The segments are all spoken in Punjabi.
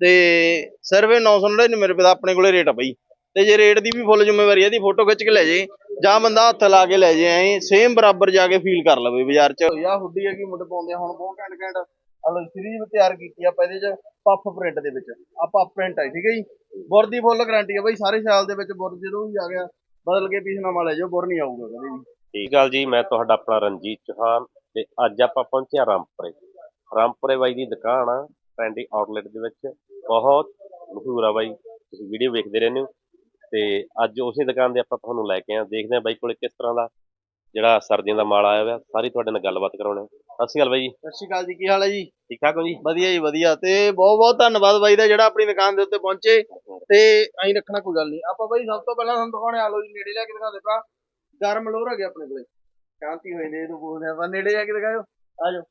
ਤੇ ਸਿਰਫ ਇਹ 999 ਰੁਪਏ ਦਾ ਆਪਣੇ ਕੋਲੇ ਰੇਟ ਆ ਬਈ। ਤੇ ਜੇ ਰੇਟ ਦੀ ਵੀ ਫੁੱਲ ਜ਼ਿੰਮੇਵਾਰੀ ਹੈ ਇਹਦੀ ਫੋਟੋ ਖਿੱਚ ਕੇ ਲੈ ਜੇ। ਜਾਂ ਬੰਦਾ ਹੱਥ ਲਾ ਕੇ ਲੈ ਜੇ ਐ ਸੇਮ ਬਰਾਬਰ ਜਾ ਕੇ ਫੀਲ ਕਰ ਲਵੇ ਬਾਜ਼ਾਰ 'ਚ। ਯਾ ਹੁੱਡੀ ਹੈਗੀ ਮੁੰਡੇ ਪਾਉਂਦੇ ਹੁਣ ਬਹੁਤ ਘੈਂਟ ਘੈਂਟ ਅਲੱਗ ਸੀਰੀਜ਼ ਤਿਆਰ ਕੀਤੀ ਆਪਾਂ ਇਹਦੇ 'ਚ ਪਫ ਪ੍ਰਿੰਟ ਦੇ ਵਿੱਚ। ਆ ਪਫ ਪ੍ਰਿੰਟ ਹੈ ਠੀਕ ਹੈ ਜੀ? ਬੁਰ ਦੀ ਫੁੱਲ ਗਾਰੰਟੀ ਹੈ ਬਈ ਸਾਰੇ ਸਾਲ ਦੇ ਵਿੱਚ ਬੁਰ ਜਦੋਂ ਵੀ ਆ ਗਿਆ ਬਦਲ ਕੇ ਪੀਸ ਨਵਾਂ ਲੈ ਜਾਓ ਬੁਰ ਨਹੀਂ ਆਊਗਾ ਕਦੇ ਵੀ। ਠੀਕ ਗੱਲ ਜੀ ਮੈਂ ਤੁਹਾਡਾ ਆਪਣਾ ਰਣਜੀਤ ਚੌਹਾਨ ਤੇ ਅੱਜ ਆਪਾਂ ਪਹੁੰਚੇ ਹਾਂ ਰਾਮਪੁਰੇ। ਰਾਮਪੁਰੇ ਬਾਈ ਦੀ ਦੁਕਾਨ ਆ ਟ੍ਰੈਂਡੀ ਆਊਟਲੈਟ ਦੇ ਵਿੱਚ। ਬਹੁਤ ਮਸ਼ਹੂਰ ਆ ਬਾਈ। ਤੁਸੀਂ ਵੀਡੀਓ ਵੇਖਦੇ ਰਹਿੰਦੇ ਹੋ। ਤੇ ਅੱਜ ਉਸੇ ਦੁਕਾਨ ਦੇ ਆਪਾਂ ਤੁਹਾਨੂੰ ਲੈ ਕੇ ਆ ਦੇਖਦੇ ਆ ਬਾਈ ਕੋਲੇ ਕਿਸ ਤਰ੍ਹਾਂ ਦਾ ਜਿਹੜਾ ਸਰਦੀਆਂ ਦਾ ਮਾਲ ਆਇਆ ਹੋਇਆ। ਸਾਰੀ ਤੁਹਾਡੇ ਨਾਲ ਗੱਲਬਾਤ ਕਰਾਉਣੇ ਸਤਿ ਸ਼੍ਰੀ ਅਕਾਲ ਬਾਈ ਜੀ। ਸਤਿ ਸ਼੍ਰੀ ਅਕਾਲ ਜੀ। ਕੀ ਹਾਲ ਹੈ ਜੀ? ਠੀਕ ਠਾਕ ਹੋ ਜੀ? ਵਧੀਆ ਜੀ ਵਧੀਆ। ਤੇ ਬਹੁਤ ਬਹੁਤ ਧੰਨਵਾਦ ਬਾਈ ਦਾ ਜਿਹੜਾ ਆਪਣੀ ਦੁਕਾਨ ਦੇ ਉੱਤੇ ਪਹੁੰਚੇ। ਤੇ ਐਂ ਰੱਖਣਾ ਕੋਈ ਗੱਲ ਨਹੀਂ। ਆਪਾਂ ਬਾਈ ਸਭ ਤੋਂ ਪਹਿਲਾਂ ਤੁਹਾਨੂੰ ਦਿਖਾਉਣੇ ਆ ਲੋ ਜੀ ਨੇੜੇ ਜਾ ਕੇ ਦਿਖਾ ਦੇ ਭਰਾ ਗਰਮ ਲੋਰ ਹੈਗੇ ਆਪਣੇ ਕੋਲੇ। ਸ਼ਾਂਤੀ ਹੋਈ ਨੇ ਇਹਨੂੰ ਬੋਲਦੇ ਆਪਾਂ। ਨੇੜੇ ਜਾ ਕੇ ਦਿਖਾਓ ਆ ਜਾਓ।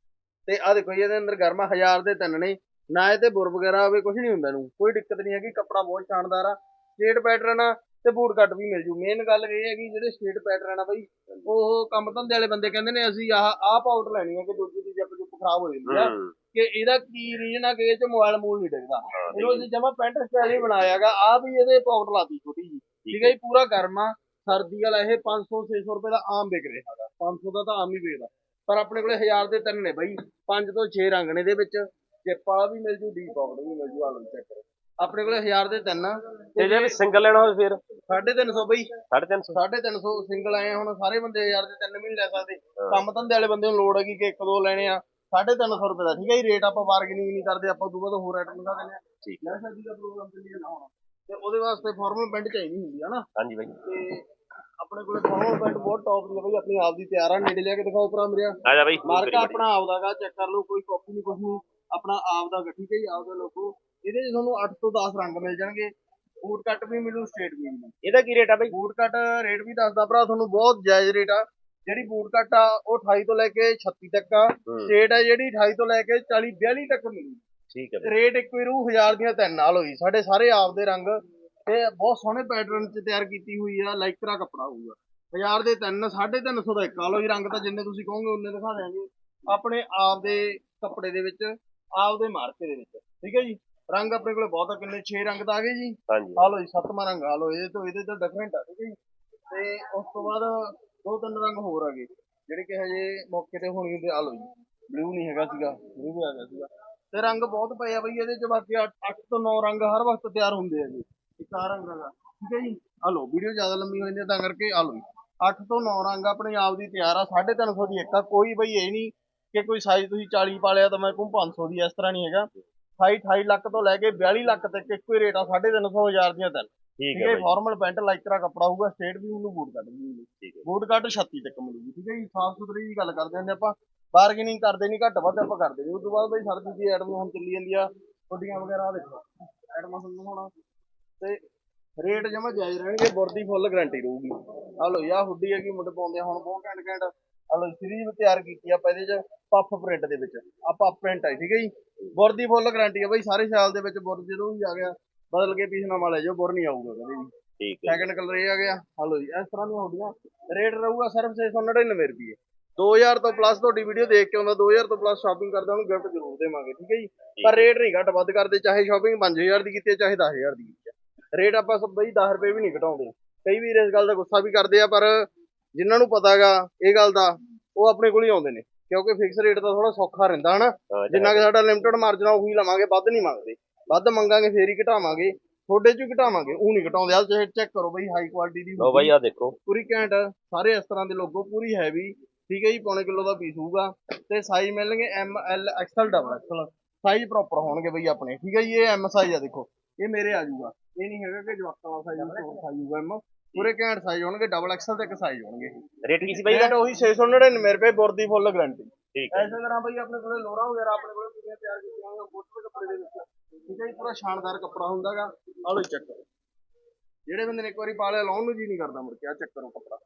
ਤੇ ਆ ਦੇਖੋ ਜੀ ਇਹਦੇ ਅੰਦਰ ਗਰਮਾ ਹਜ਼ਾਰ ਦੇ ਤਿੰਨ ਨੇ। ਨਾ ਇਹ ਤੇ ਬੁਰ ਵਗੈਰਾ ਹੋਵੇ ਕੁਝ ਨਹੀਂ ਹੁੰਦਾ ਇਹਨੂੰ। ਕੋਈ ਦਿੱਕਤ ਨਹੀਂ ਹੈਗੀ ਕੱਪੜਾ ਬਹੁਤ ਸ਼ਾਨਦਾਰ ਆ। ਸਟੇਟ ਪੈਟਰਨ ਆ ਤੇ ਬੂਟ ਕੱਟ ਵੀ ਮਿਲ ਜੂ। ਮੇਨ ਗੱਲ ਇਹ ਹੈਗੀ ਜਿਹੜੇ ਸਟੇਟ ਪੈਟਰਨ ਆ ਬਾਈ ਉਹ ਕੰਮ ਧੰਦੇ ਵਾਲੇ ਬੰਦੇ ਕਹਿੰਦੇ ਨੇ ਅਸੀਂ ਆਹ ਆਹ ਪਾਊਡਰ ਲੈਣੀ ਹੈ ਕਿ ਦੂਜੀ ਦੀ ਜੱਪ ਜੁੱਪ ਖਰਾਬ ਹੋ ਜਾਂਦੀ ਆ। ਹੂੰ। ਕਿ ਇਹਦਾ ਕੀ ਰੀਜਨ ਆ ਕਿ ਇਹ ਚ ਮੋਬਾਈਲ ਮੂਲ ਨਹੀਂ ਡਿੱਗਦਾ। ਇਹਨੂੰ ਅਸੀਂ ਜਮਾ ਪੈਂਟ ਸਟਾਈਲ ਹੀ ਬਣਾਇਆਗਾ ਆ ਵੀ ਇਹਦੇ ਪਾਊਡਰ ਲਾਤੀ ਛੋਟੀ ਜੀ ਠੀਕ ਹੈ ਜੀ ਪੂਰਾ ਗਰਮ ਆ। ਸਰਦੀ ਵਾਲਾ ਇਹ 500 600 ਰੁਪਏ ਦਾ ਆਮ ਵਿਕ ਰਿਹਾ ਹੈਗਾ। 500 ਦਾ ਤਾਂ ਆਮ ਹੀ ਵਿਕਦਾ। ਪਰ ਆਪਣੇ ਕੋਲੇ 1000 ਦੇ ਤਿੰਨ ਨੇ ਬਾਈ। 5 ਤੋਂ 6 ਰੰਗ ਨੇ ਇਹਦੇ ਵਿੱਚ। ਚਿੱਪ ਵੀ ਮਿਲ ਜੂ ਡੀ ਪਾਊਡਰ ਵੀ ਮਿਲ ਜੂ ਆ ਲਓ ਚੈੱਕ ਕਰੋ। ਆਪਣੇ ਕੋਲੇ 1000 ਦੇ ਤਿੰਨ ਆ। ਤੇ ਜੇ ਵੀ ਸਿੰਗਲ ਲੈਣਾ ਹੋਵੇ ਫਿਰ? 350 ਬਈ। 350 350 ਸਿੰਗਲ ਆਏ ਹੁਣ ਸਾਰੇ ਬੰਦੇ 1000 ਦੇ ਤਿੰਨ ਵੀ ਨਹੀਂ ਲੈ ਸਕਦੇ। ਕੰਮ ਧੰਦੇ ਵਾਲੇ ਬੰਦੇ ਨੂੰ ਲੋੜ ਹੈਗੀ ਕਿ ਇੱਕ ਦੋ ਲੈਣੇ ਆ। 350 ਰੁਪਏ ਦਾ ਠੀਕ ਹੈ ਜੀ? ਰੇਟ ਆਪਾਂ ਬਾਰਗੇਨਿੰਗ ਨਹੀਂ ਕਰਦੇ ਆਪਾਂ ਉਦੋਂ ਬਾਅਦ ਹੋਰ ਆਈਟਮ ਦਿਖਾ ਦਿੰਦੇ ਆ। ਠੀਕ ਮੈਂ ਸ਼ਾਦੀ ਦਾ ਪ੍ਰੋਗਰਾਮ ਚੱਲੀ ਜਾਂਦਾ ਹੁਣ ਤੇ ਉਹਦੇ ਵਾਸਤੇ ਫਾਰਮਲ ਪੈਂਟ ਚਾਹੀਦੀ ਹੁੰਦੀ ਹੈ ਨਾ। ਹਾਂਜੀ ਬਾਈ। ਤੇ ਆਪਣੇ ਕੋਲੇ ਫਾਰਮਲ ਪੈਂਟ ਬਹੁਤ ਟੌਪ ਦੀ ਹੈ ਬਈ ਆਪਣੀ ਆਪ ਦੀ ਤਿਆਰ ਆ। ਨੇੜੇ ਲਿਆ ਕੇ ਦਿਖਾਓ ਭਰਾ ਮੇਰਿਆ। ਆ ਜਾ ਬਾਈ। ਮਾਰਕਾ ਆਪਣਾ ਆਪ ਦਾਗਾ ਚੈੱਕ ਕਰ ਲਓ ਕੋਈ ਕਾਪੀ ਨਹੀਂ ਕੁਝ ਨਹੀਂ। ਆਪਣਾ ਆਪ ਦਾ ਗਾ, ਠੀਕ ਹੈ ਜੀ ਆਪ ਦਾ ਲੋਗੋ ਇਹਦੇ 'ਚ ਤੁਹਾਨੂੰ 8 ਤੋਂ 10 ਰੰਗ ਮਿਲ ਜਾਣਗੇ। ਬੂਟ ਕੱਟ ਵੀ ਮਿਲੂ ਸਟ੍ਰੇਟ ਵੀ ਮਿਲੂ। ਇਹਦਾ ਕੀ ਰੇਟ ਆ ਬਾਈ? ਬੂਟ ਕੱਟ ਰੇਟ ਵੀ ਦੱਸਦਾ ਭਰਾ ਤੁਹਾਨੂੰ ਬਹੁਤ ਜਾਇਜ਼ ਰੇਟ ਆ। ਜਿਹੜੀ ਬੂਟ ਕੱਟ ਆ ਉਹ 28 ਤੋਂ ਲੈ ਕੇ 36 ਤੱਕ ਆ। ਹੂੰ। ਸਟੇਟ ਆ ਜਿਹੜੀ 28 ਤੋਂ ਲੈ ਕੇ 40 42 ਤੱਕ ਮਿਲੂ। ਠੀਕ ਹੈ ਰੇਟ ਇੱਕ ਵੀ ਰੂ 1000 ਦੀਆਂ ਤਿੰਨ ਨਾਲ ਹੋਈ। ਸਾਡੇ ਸਾਰੇ ਆਪ ਦੇ ਰੰਗ ਤੇ ਬਹੁਤ ਸੋਹਣੇ ਪੈਟਰਨ 'ਚ ਤਿਆਰ ਕੀਤੀ ਹੋਈ ਆ ਲਾਈਕਰਾ ਕੱਪੜਾ ਹੋਊਗਾ। 1000 ਦੇ ਤਿੰਨ 350 ਦਾ ਇੱਕ ਆ। ਲਓ ਜੀ ਰੰਗ ਤਾਂ ਜਿੰਨੇ ਤੁਸੀਂ ਕਹੋਗੇ ਉਨੇ ਦਿਖਾ ਦਿਆਂਗੇ। ਆਪਣੇ ਆਪ ਦੇ ਕੱਪੜੇ ਦੇ ਵਿੱਚ ਆਪ ਦੇ ਮਾਰਕੇ ਦੇ ਵਿੱਚ। ਠੀਕ ਹੈ ਜੀ? ਰੰਗ ਆਪਣੇ ਕੋਲੇ ਬਹੁਤ ਆ ਕਿੰਨੇ 6 ਰੰਗ ਤਾਂ ਆ ਗਏ ਜੀ। ਹਾਂਜੀ। ਆ ਲਓ ਜੀ ਸੱਤਵਾਂ ਰੰਗ ਆ ਲਓ ਇਹਦੇ ਤੋਂ ਇਹਦੇ ਤੋਂ ਡਿਫਰੈਂਟ ਆ ਠੀਕ ਹੈ ਜੀ। ਤੇ ਉਸ ਤੋਂ ਬਾਅਦ ਦੋ ਤਿੰਨ ਰੰਗ ਹੋਰ ਆ ਗਏ ਜਿਹੜੇ ਕਿ ਹਜੇ ਮੌਕੇ ਤੇ ਹੋਣੀ ਹੁੰਦੇ ਆ ਲਓ ਜੀ ਬਲੂ ਨਹੀਂ ਹੈਗਾ ਸੀਗਾ ਬਲੂ ਵੀ ਆ ਗਿਆ ਸੀਗਾ। ਤੇ ਰੰਗ ਬਹੁਤ ਪਏ ਆ ਬਈ ਇਹਦੇ ਚ ਬਾਕੀ 8 ਤੋਂ 9 ਰੰਗ ਹਰ ਵਕਤ ਤਿਆਰ ਹੁੰਦੇ ਆ ਜੀ ਇੱਕ ਆਹ ਰੰਗ ਦਾ ਠੀਕ ਹੈ ਜੀ? ਆ ਲਓ ਵੀਡੀਓ ਜ਼ਿਆਦਾ ਲੰਮੀ ਹੋ ਜਾਂਦੀ ਤਾਂ ਕਰਕੇ ਆ ਲਓ ਜੀ। 8 ਤੋਂ 9 ਰੰਗ ਆਪਣੇ ਆਪ ਦੀ ਤਿਆਰ ਆ 350 ਦੀ ਇੱਕ ਆ ਕੋਈ ਬਈ ਇਹ ਨਹੀਂ ਕਿ ਕੋਈ ਸਾਈਜ਼ ਤੁਸੀਂ 40 ਪਾ ਲਿਆ ਤਾਂ ਮੈਂ ਕਹੂੰ 500 ਦੀ ਇਸ ਤਰ੍ਹਾਂ ਨਹੀਂ ਹੈਗਾ। 28 28 ਲੱਖ ਤੋਂ ਲੈ ਕੇ 42 ਲੱਖ ਤੱਕ ਇੱਕੋ ਹੀ ਰੇਟ ਆ 350 ਹਜ਼ਾਰ ਦੀਆਂ ਤਿੰਨ। ਠੀਕ ਹੈ ਫਾਰਮਲ ਪੈਂਟ ਲਾਈਕਰਾ ਕੱਪੜਾ ਹੋਊਗਾ ਸਟੇਟ ਵੀ ਮੈਨੂੰ ਬੂਟ ਕੱਟ ਵੀ ਮਿਲੂ ਠੀਕ ਹੈ। ਬੂਟ ਕੱਟ 36 ਤੱਕ ਮਿਲੂਗੀ ਠੀਕ ਹੈ ਜੀ? ਸਾਫ਼ ਸੁਥਰੀ ਦੀ ਗੱਲ ਕਰਦੇ ਹਾਂ ਆਪਾਂ। ਬਾਰਗੇਨਿੰਗ ਕਰਦੇ ਨਹੀਂ ਘੱਟ ਵੱਧ ਆਪਾਂ ਕਰਦੇ ਨਹੀਂ। ਉਸ ਤੋਂ ਬਾਅਦ ਬਈ ਸਰਦੀ ਦੀ ਐਡਮ ਹੁਣ ਚੱਲੀ ਜਾਂਦੀ ਆ ਗੱਡੀਆਂ ਵਗੈਰਾ ਦੇਖੋ। ਐਡਮ ਤੁਹਾਨੂੰ ਹੋਣਾ ਤੇ ਰੇਟ ਜਮਾ ਜਾਇਜ਼ ਰਹਿਣਗੇ ਬੁਰਦੀ ਫੁੱਲ ਗਾਰੰਟੀ ਰਹੂਗੀ। ਆ ਲੋ ਯਾ ਹੁੱਡੀ ਹੈਗੀ ਮੁੰਡੇ ਪਾਉਂਦੇ ਹੁਣ ਬਹੁਤ ਘੈਂਟ ਘੈਂਟ। ਲੋ ਸੀਰੀਜ਼ ਤਿਆਰ ਕੀਤੀ ਆ ਆਪਾਂ ਇਹਦੇ ਚ ਪਫ ਪ੍ਰਿੰਟ ਦੇ ਵਿੱਚ। ਆ ਪਫ ਪ੍ਰਿੰਟ ਹੈ ਠੀਕ ਹੈ ਜੀ? ਬੁਰ ਦੀ ਫੁੱਲ ਗਾਰੰਟੀ ਆ ਬਈ ਸਾਰੇ ਸਾਲ ਦੇ ਵਿੱਚ ਬੁਰ ਜਦੋਂ ਵੀ ਆ ਗਿਆ ਬਦਲ ਕੇ ਪੀਸ ਨਵਾਂ ਲੈ ਜਾਓ ਬੁਰ ਨਹੀਂ ਆਊਗਾ ਕਦੇ ਵੀ। ਠੀਕ ਹੈ ਸੈਕੰਡ ਕਲਰ ਇਹ ਆ ਗਿਆ। ਹਲੋ ਜੀ ਇਸ ਤਰ੍ਹਾਂ ਦੀਆਂ ਹੁੰਦੀਆਂ। ਰੇਟ ਰਹੂਗਾ ਸਿਰਫ 699 ਰੁਪਏ। 2000 ਤੋਂ ਪਲੱਸ ਤੁਹਾਡੀ ਵੀਡੀਓ ਦੇਖ ਕੇ ਆਉਂਦਾ 2000 ਤੋਂ ਪਲੱਸ ਸ਼ਾਪਿੰਗ ਕਰਦਾ ਉਹਨੂੰ ਗਿਫਟ ਜ਼ਰੂਰ ਦੇਵਾਂਗੇ ਠੀਕ ਹੈ ਜੀ? ਪਰ ਰੇਟ ਨਹੀਂ ਘੱਟ ਵੱਧ ਕਰਦੇ ਚਾਹੇ ਸ਼ਾਪਿੰਗ 5000 ਦੀ ਕੀਤੀ ਹੈ ਚਾਹੇ 10000 ਦੀ ਕੀਤੀ ਹੈ। ਰੇਟ ਆਪਾਂ ਸਭ ਬਈ 10 ਰੁਪਏ ਵੀ ਨਹੀਂ ਘਟਾਉਂਦੇ। ਕਈ ਵੀਰ ਇਸ ਗੱਲ ਦਾ ਗੁੱਸਾ ਵੀ ਕਰਦੇ ਆ ਪਰ ਜਿਨ੍ਹਾਂ ਨੂੰ ਪਤਾਗਾ ਇਹ ਗੱਲ ਦਾ ਉਹ ਆਪਣੇ ਕੋਲ ਹੀ ਆਉਂਦੇ ਨੇ। ਕਿਉਂਕਿ ਫਿਕਸ ਰੇਟ ਦਾ ਥੋੜਾ ਸੌਖਾ ਰਹਿੰਦਾ ਹਨਾ। ਜਿੰਨਾ ਕਿ ਸਾਡਾ ਲਿਮਟਿਡ ਮਾਰਜਨ ਆ ਉਹੀ ਲਵਾਂਗੇ ਵੱਧ ਨਹੀਂ ਮੰਗਦੇ। ਵੱਧ ਮੰਗਾਂਗੇ ਫੇਰ ਹੀ ਘਟਾਵਾਂਗੇ। ਤੁਹਾਡੇ ਚ ਘਟਾਵਾਂਗੇ ਉਹ ਨਹੀਂ ਘਟਾਉਂਦੇ। ਆ ਚੈੱਕ ਕਰੋ ਬਈ ਹਾਈ ਕੁਆਲਿਟੀ ਦੀ ਲਓ ਬਾਈ ਆ। ਦੇਖੋ। ਪੂਰੀ ਘੈਂਟ ਸਾਰੇ ਇਸ ਤਰ੍ਹਾਂ ਦੇ ਲੋਗੋ ਪੂਰੀ ਹੈਵੀ ਠੀਕ ਹੈ ਜੀ ਪੌਣੇ ਕਿਲੋ ਦਾ ਪੀਸ ਹੋਊਗਾ। ਤੇ ਸਾਈਜ਼ ਮਿਲਣਗੇ M L XL double XL size proper ਹੋਣਗੇ ਬਈ ਆਪਣੇ। ਠੀਕ ਹੈ ਜੀ ਇਹ ਐਮ ਸਾਈਜ਼ ਆ ਦੇਖੋ। ਇਹ ਮੇਰੇ ਆ ਜਾਊਗਾ। ਇਹ ਨਹੀਂ ਹੈਗਾ ਕਿ ਜਵਾਕਾਂ ਵਾਲਾ ਸਾਈਜ਼ ਹੋਰ ਸਾਈਜ਼ ਹੋਊਗਾ ਐਮ ਪੂਰੇ ਘੈਂਟ ਸਾਈਜ਼ ਹੋਣਗੇ ਡਬਲ ਐਕਸਲ ਤੇ ਇੱਕ ਸਾਈਜ਼ ਹੋਣਗੇ ਰੇਟ ਕੀ ਸੀ ਬਾਈ ਰੇਟ ਉਹੀ 699 ਰੁਪਏ ਬੁਰਦੀ ਫੁੱਲ ਗਾਰੰਟੀ ਠੀਕ ਹੈ। ਐਸੇ ਤਰ੍ਹਾਂ ਬਈ ਆਪਣੇ ਕੋਲੇ ਲੋਰਾ ਵਗੈਰਾ ਆਪਣੇ ਕੋਲੇ ਪੂਰੀਆਂ ਤਿਆਰ ਕੀਤੀਆਂ ਹੋਈਆਂ ਬੋਟਲ ਕੱਪੜੇ ਦੇ ਵਿੱਚ। ਠੀਕ ਹੈ ਜੀ ਪੂਰਾ ਸ਼ਾਨਦਾਰ ਕੱਪੜਾ ਹੁੰਦਾਗਾ। ਆਹ ਲਓ ਚੈੱਕ ਕਰੋ ਜਿਹੜੇ ਬੰਦੇ ਨੇ ਇੱਕ ਵਾਰੀ ਪਾ ਲਿਆ ਲਾਉਣ ਨੂੰ ਜੀ ਨਹੀਂ ਕਰਦਾ ਮੁੜ ਕੇ ਆ ਚੈੱਕ ਕਰੋ ਕੱਪੜਾ।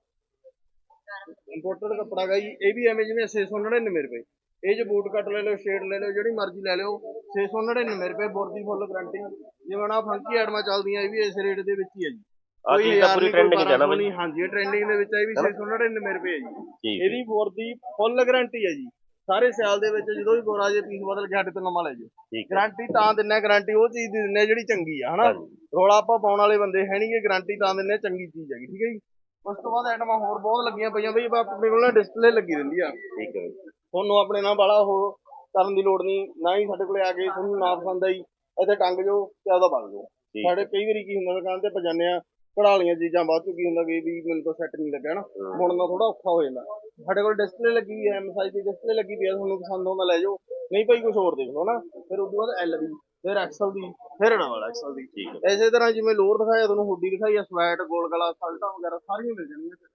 ਇੰਪੋਰਟਡ ਕੱਪੜਾ ਗਾ ਜੀ ਇਹ ਵੀ ਐਵੇਂ ਜਿਵੇਂ 699 ਰੁਪਏ। ਇਹ ਚ ਬੂਟ ਕੱਟ ਲੈ ਲਓ ਸ਼ੇਡ ਲੈ ਲਓ ਜਿਹੜੀ ਮਰਜ਼ੀ ਲੈ ਲਿਓ 699 ਰੁਪਏ ਬੋਰਦੀ ਫੁੱਲ ਗਾਰੰਟੀ ਜਿਵੇਂ ਨਾ ਫੰਕੀ ਐਡਮਾਂ ਚੱਲਦੀਆਂ ਇਹ ਵੀ ਇਸ ਰੇਟ ਦੇ ਵਿੱਚ ਹੀ ਹੈ ਜੀ। ਚੀਜ਼ ਤਾਂ ਪੂਰੀ ਟ੍ਰੈਂਡਿੰਗ ਚ ਹੈ ਨਾ ਬਾਈ। ਨਹੀਂ ਹਾਂਜੀ ਇਹ ਟ੍ਰੈਂਡਿੰਗ ਦੇ ਵਿੱਚ ਇਹ ਵੀ 699 ਰੁਪਏ ਜੀ। ਇਹਦੀ ਬੋਰਦੀ ਫੁੱਲ ਗਾਰੰਟੀ ਹੈ ਜੀ। ਸਾਰੇ ਸਿਆਲ ਦੇ ਵਿੱਚ ਜਦੋਂ ਵੀ ਬੋਰਾ ਜੇ ਪੀਸ ਬਦਲ ਕੇ ਸਾਡੇ ਤੋਂ ਨਵਾਂ ਲੈ ਜਾਓ। ਗਾਰੰਟੀ ਤਾਂ ਦਿੰਨੇ ਗਾਰੰਟੀ ਉਹ ਚੀਜ਼ ਦੀ ਦਿੰਨੇ ਜਿਹੜੀ ਚੰਗੀ ਆ ਹਨਾ? ਰੋਲਾ ਆਪਾਂ ਪਾਉਣ ਵਾਲੇ ਬੰਦੇ ਹੈ ਨਹੀਂਗੇ ਗਾਰੰਟੀ ਤਾਂ ਦਿੰਨੇ ਚੰਗੀ ਚੀਜ਼ ਹੈਗੀ ਠੀਕ ਹੈ ਜੀ? ਉਸ ਤੋਂ ਬਾਅਦ ਆਈਟਮਾਂ ਹੋਰ ਬਹੁਤ ਲੱਗੀਆਂ ਪਈਆਂ ਬਈ ਆਪਣੇ ਕੋਲ ਨਾ ਡਿਸਪਲੇ ਲੱਗੀ ਰਹਿੰਦੀ ਆ। ਠੀਕ ਹੈ ਤੁਹਾਨੂੰ ਆਪਣੇ ਨਾਲ ਬਾਲਾ ਉਹ ਕਰਨ ਦੀ ਲੋੜ ਨਹੀਂ ਨਾ ਹੀ ਸਾਡੇ ਕੋਲੇ ਆ ਕੇ ਤੁਹਾਨੂੰ ਨਾ ਪਸੰਦ ਆਈ ਇੱਥੇ ਟੰਗ ਜਾਓ ਤੇ ਆਪਦਾ ਬਣ ਜਾਓ ਸਾਡੇ ਕਈ ਵਾਰੀ ਕੀ ਹੁੰਦਾ ਦੁਕਾਨ ਤੇ ਪਜਾਨੇ ਆ ਕਢਾ ਵਾਲੀਆਂ ਚੀਜ਼ਾਂ ਬਾਅਦ ਚ ਕੀ ਹੁੰਦਾ ਕਿ ਵੀ ਮੈਨੂੰ ਤਾਂ ਸੈੱਟ ਨਹੀਂ ਲੱਗਾ ਨਾ ਹਮ। ਮੁੜਨਾ ਥੋੜਾ ਔਖਾ ਹੋ ਜਾਂਦਾ। ਸਾਡੇ ਕੋਲ ਡਿਸਪਲੇ ਲੱਗੀ ਹੋਈ ਹੈ ਐਮ ਸਾਈਜ਼ ਦੀ ਡਿਸਪਲੇ ਲੱਗੀ ਪਈ ਹੈ ਤੁਹਾਨੂੰ ਪਸੰਦ ਆਉਂਦਾ ਲੈ ਜਾਓ ਨਹੀਂ ਭਾਈ ਕੁਝ ਹੋਰ ਦੇਖ ਲਓ ਨਾ। ਫਿਰ ਉਸ ਤੋਂ ਬਾਅਦ ਐਲ ਦੀ ਫਿਰ ਐਕਸਲ ਦੀ ਫਿਰ ਡਬਲ ਐਕਸਲ ਦੀ। ਠੀਕ ਹੈ। ਇਸੇ ਤਰ੍ਹਾਂ ਜਿਵੇਂ ਲੋਅਰ ਦਿਖਾਇਆ ਤੁਹਾਨੂੰ ਹੁੱਡੀ ਦਿਖਾਈ ਆ ਸਵੈਟ ਗੋਲ ਗਲਾ ਸਲਟਾਂ ਵਗੈਰਾ ਸਾਰੀਆਂ ਮਿਲ ਜਾਣਗੀਆਂ ਤੇ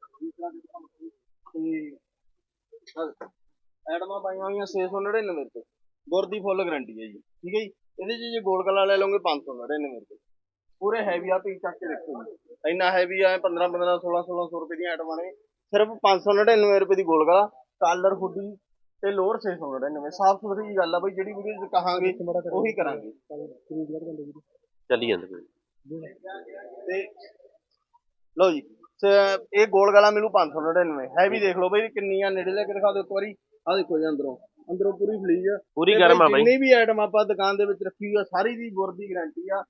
ਐਡਮਾਂ ਪਾਈਆਂ ਹੋਈਆਂ 699 ਰੁਪਏ। ਗੁਰ ਦੀ ਫੁੱਲ ਗਾਰੰਟੀ ਹੈ ਜੀ। ਠੀਕ ਹੈ ਜੀ? ਇਹਦੇ 'ਚ ਜੇ ਗੋਲ ਗਲਾ ਲੈ ਲਓਗੇ 599 ਰੁਪਏ। ਪੂਰੇ ਹੈਵੀ ਆ ਪੀਸ ਚੱਕ ਕੇ ਦੇਖੋ ਜੀ। ਇੰਨਾ ਹੈਵੀ ਆ 15 15 16 1600 ਰੁਪਏ ਦੀਆਂ ਐਟਮਾਂ ਨੇ। ਸਿਰਫ 599 ਰੁਪਏ ਦੀ ਗੋਲ ਗਲਾ ਕਾਲਰ ਹੁੱਡੀ ਤੇ ਲੋਅਰ 699 ਸਾਫ਼ ਸੁਥਰੀ ਗੱਲ ਆ ਬਈ ਜਿਹੜੀ ਵੀਡੀਓ ਕਹਾਂਗੇ ਉਹੀ ਕਰਾਂਗੇ। ਚੱਲੀ ਜਾਂਦੇ ਬਾਈ ਤੇ ਲਓ ਜੀ ਤੇ ਇਹ ਗੋਲ ਗਲਾ ਮੈਨੂੰ 599 ਹੈ ਵੀ ਦੇਖ ਲਓ ਬਈ ਕਿੰਨੀ ਆ ਨੇੜੇ ਲੈ ਕੇ ਦਿਖਾ ਦਿਓ ਇੱਕ ਵਾਰੀ। ਆ ਦੇਖੋ ਜੀ ਅੰਦਰੋਂ। ਅੰਦਰੋਂ ਪੂਰੀ ਫਲੀਜ ਆ। ਪੂਰੀ ਗਰਮ ਆ ਬਈ। ਜਿੰਨੀ ਵੀ ਆਈਟਮ ਆਪਾਂ ਦੁਕਾਨ ਦੇ ਵਿੱਚ ਰੱਖੀ ਹੋਈ ਆ ਸਾਰੀ ਦੀ ਗੁਰ ਦੀ ਗਾਰੰਟੀ ਆ।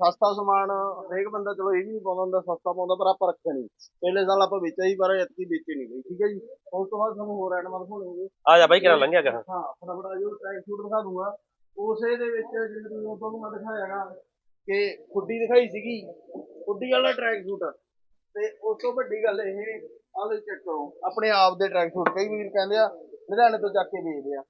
ਸਸਤਾ ਸਮਾਨ ਹਰੇਕ ਬੰਦਾ ਚਲੋ ਇਹ ਵੀ ਨਹੀਂ ਪਾਉਂਦਾ ਹੁੰਦਾ ਸਸਤਾ ਪਾਉਂਦਾ ਪਰ ਆਪਾਂ ਰੱਖਿਆ ਨਹੀਂ। ਪਹਿਲੇ ਸਾਲ ਆਪਾਂ ਵੇਚਿਆ ਸੀ ਪਰ ਐਤਕੀ ਵੇਚੇ ਨਹੀਂ ਬਈ ਠੀਕ ਹੈ ਜੀ? ਉਸ ਤੋਂ ਬਾਅਦ ਤੁਹਾਨੂੰ ਹੋਰ ਆਈਟਮਾਂ ਦਿਖਾਉਣਗੇ ਆ ਜਾ ਬਾਈ ਕਿਹੜਾ ਲੰਘਿਆ ਗਾ ਹਾਂ ਫਟਾਫਟ ਆ ਜਾਓ ਟਰੈਕ ਸੂਟ ਦਿਖਾ ਦੂੰਗਾ। ਉਸੇ ਦੇ ਵਿੱਚ ਜਿਵੇਂ ਤੁਹਾਨੂੰ ਮੈਂ ਦਿਖਾਇਆਗਾ ਕਿ ਹੁੱਡੀ ਦਿਖਾਈ ਸੀਗੀ। ਹੁੱਡੀ ਵਾਲਾ ਟਰੈਕ ਸੂਟ ਤੇ ਉਸ ਤੋਂ ਵੱਡੀ ਗੱਲ ਇਹ ਆਹ ਲੈ ਚੈੱਕ ਕਰੋ। ਆਪਣੇ ਆਪ ਦੇ ਟਰੈਕ ਸੂਟ ਕਈ ਵੀਰ ਕਹਿੰਦੇ ਆ ਲੁਧਿਆਣੇ ਤੋਂ ਚੱਕ ਕੇ ਵੇਚਦੇ ਆ।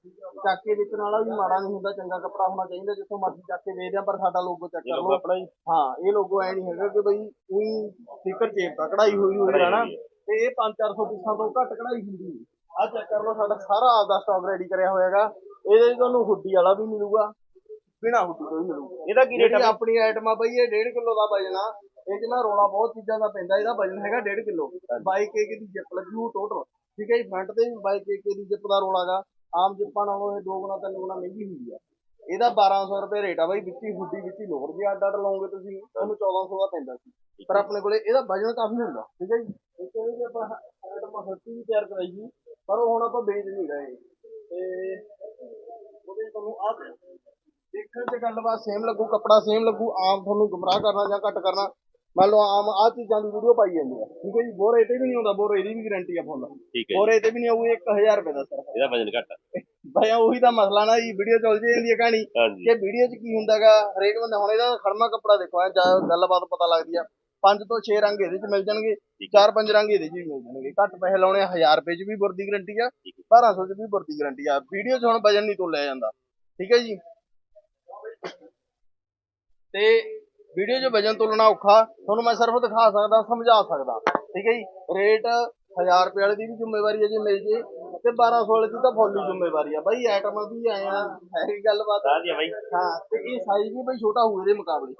ਚੱਕ ਕੇ ਵੇਚਣ ਵਾਲਾ ਵੀ ਮਾੜਾ ਨਹੀਂ ਹੁੰਦਾ ਚੰਗਾ ਕੱਪੜਾ ਹੋਣਾ ਚਾਹੀਦਾ ਜਿੱਥੋਂ ਮਰਜ਼ੀ ਚੱਕ ਕੇ ਵੇਚਦੇ ਆ ਪਰ ਸਾਡਾ ਲੋਗੋ ਚੈੱਕ ਇਹ ਕਰ ਲਓ। ਆਪਣਾ ਹੀ। ਹਾਂ ਇਹ ਲੋਗੋ ਐ ਨਹੀਂ ਹੈਗਾ ਕਿ ਬਈ ਉਹੀ ਸਟicker ਚੇਪਦਾ ਕਢਾਈ ਹੋਈ ਹੋਈ ਹੈ ਨਾ। ਤੇ ਇਹ 5-400 ਪੀਸਾਂ ਤੋਂ ਘੱਟ ਕਢਾਈ ਹੁੰਦੀ ਹੈ ਆ ਚੈੱਕ ਕਰ ਲਓ ਸਾਡਾ ਸਾਰਾ ਆਪਦਾ ਸਟਾਕ ਰੈਡੀ ਕਰਿਆ ਹੋਇਆਗਾ ਇਹਦੇ 'ਚ ਤੁਹਾਨੂੰ ਹੁੱਡੀ ਵਾਲਾ ਵੀ ਮਿਲੂਗਾ ਬਿਨਾ ਹੁੱਡੀ ਤੋਂ ਵੀ ਮਿਲੂਗਾ। ਇਹਦਾ ਕੀ ਰੇਟ ਆ ਆਪਣੀ ਆਈਟਮ ਆ ਬਈ ਇਹ 1.5 ਕਿਲੋ ਦਾ ਵਜਨ ਆ। ਇਹ 'ਚ ਨਾ ਰੋਲਾ ਬਹੁਤ ਚੀਜ਼ਾਂ ਦਾ ਪੈਂਦਾ ਇਹਦਾ ਵਜਨ ਹੈਗਾ 1.5 ਕਿਲੋ। ਬਾਈਕ ਏਕ ਦੀ ਜਿੱਪ ਲੱਗੀ ਹੋਊ ਟੋਟਲ ਠੀਕ ਹੈ ਜੀ ਫਰੰਟ ਤੇ ਵੀ ਬਾਈਕ ਏਕ ਦੀ ਜਿੱਪ ਦਾ ਰੋਲਾਗਾ ਆਮ ਜਿੱਪਾਂ ਨਾਲੋਂ ਇਹ ਦੋ ਗੁਣਾ, ਤਿੰਨ ਗੁਣਾ ਮਹਿੰਗੀ ਹੁੰਦੀ ਆ। ਇਹਦਾ 1200 ਰੁਪਏ ਰੇਟ ਆ ਬਾਈ, ਵਿੱਚ ਹੀ ਹੁੱਡੀ, ਵਿੱਚ ਹੀ ਲੋਰ ਜੇ ਅੱਡ ਅੱਡ ਲਾਉਂਗੇ ਤੁਸੀਂ ਤੁਹਾਨੂੰ 1400 ਦਾ ਪੈਂਦਾ ਸੀ। ਪਰ ਆਪਣੇ ਕੋਲੇ ਇਹਦਾ ਵਜਨ ਕਾਫੀ ਹੁੰਦਾ, ਠੀਕ ਹੈ ਜੀ। ਇਸ ਇਹਦੇ ਵੀ ਆਪਾਂ ਆਈਟਮ ਹੱਥੀ ਵੀ ਤਿਆਰ ਕਰਾਈ ਸੀ, ਪਰ ਉਹ ਹੁਣ ਆਪਾਂ ਵੇਚ ਨਹੀਂ ਰਹੇ। ਤੇ ਉਹਦੇ ਤੁਹਾਨੂੰ ਆ ਦੇਖਣ ਤੇ ਗੱਲਬਾਤ ਸੇਮ ਲੱਗੂ, ਕੱਪੜਾ ਸੇਮ ਲੱਗੂ, ਆਮ ਤੁਹਾਨੂੰ ਗੁੰਮਰਾਹ ਕਰਨਾ ਜਾਂ ਘੱਟ ਕਰਨਾ ਮੰਨ ਲਓ ਆਮ ਆ ਚੀਜ਼ਾਂ ਦੀ ਵੀਡੀਓ ਪਾਈ ਜਾਂਦੀ ਆ। ਠੀਕ ਹੈ ਜੀ? ਬੋਰੇ ਤੇ ਵੀ ਨਹੀਂ ਆਉਂਦਾ ਬੋਰੇ ਇਹਦੀ ਵੀ ਗਾਰੰਟੀ ਆ ਫੁੱਲ ਠੀਕ ਹੈ ਜੀ। ਬੋਰੇ ਤੇ ਵੀ ਨਹੀਂ ਆਊ 1000 ਰੁਪਏ ਦਾ ਸਿਰਫ ਇਹਦਾ ਵਜਨ ਘੱਟ ਆ। ਭਾਈ ਉਹੀ ਤਾਂ ਮਸਲਾ ਨਾ ਜੀ ਵੀਡੀਓ ਚੱਲ ਜਾਂਦੀ ਹੈ ਕਹਾਣੀ। ਕਿ ਵੀਡੀਓ 'ਚ ਕੀ ਹੁੰਦਾਗਾ ਹਰੇਕ ਬੰਦਾ ਹੁਣ ਇਹਦਾ ਖੜਮਾ ਕੱਪੜਾ ਦੇਖੋ ਐ ਜਾਂ ਗੱਲਬਾਤ ਪਤਾ ਲੱਗਦੀ ਆ। ਪੰਜ ਤੋਂ 6 ਰੰਗ ਇਹਦੇ 'ਚ ਮਿਲ ਜਾਣਗੇ ਚਾਰ ਪੰਜ ਰੰਗ ਇਹਦੇ 'ਚ ਵੀ ਮਿਲ ਜਾਣਗੇ। ਘੱਟ ਪੈਸੇ ਲਾਉਣੇ 1000 ਰੁਪਏ 'ਚ ਵੀ ਬੁਰ ਦੀ ਗਾਰੰਟੀ ਆ 1200 'ਚ ਵੀ ਬੁਰ ਦੀ ਗਾਰੰਟੀ ਆ। ਵੀਡੀਓ 'ਚ ਹੁਣ ਵਜਨ ਨਹੀਂ ਤੋਲਿਆ ਜਾਂਦਾ। ਠੀਕ ਹੈ ਜੀ? ਤੇ ਵੀਡੀਓ 'ਚ ਵਜਨ ਤੋਲਣਾ ਔਖਾ ਤੁਹਾਨੂੰ ਮੈਂ ਸਿਰਫ ਦਿਖਾ ਸਕਦਾ ਸਮਝਾ ਸਕਦਾ। ਠੀਕ ਹੈ ਜੀ? ਰੇਟ 1000 ਰੁਪਏ ਵਾਲੇ ਦੀ ਵੀ ਜ਼ਿੰਮੇਵਾਰੀ ਹੈ ਜੇ ਮਿਲ ਜੇ ਤੇ 1200 ਵਾਲੇ ਦੀ ਤਾਂ ਫੁੱਲ ਜ਼ਿੰਮੇਵਾਰੀ ਆ। ਬਾਈ ਆਈਟਮ ਵੀ ਆਏ ਆ ਹੈ ਹੀ ਗੱਲਬਾਤ। ਆ ਜੀ ਬਾਈ। ਹਾਂ ਤੇ ਇਹ ਸਾਈਜ਼ ਵੀ ਬਈ ਛੋਟਾ ਹੋਊ ਇਹਦੇ ਮੁਕਾਬਲੇ।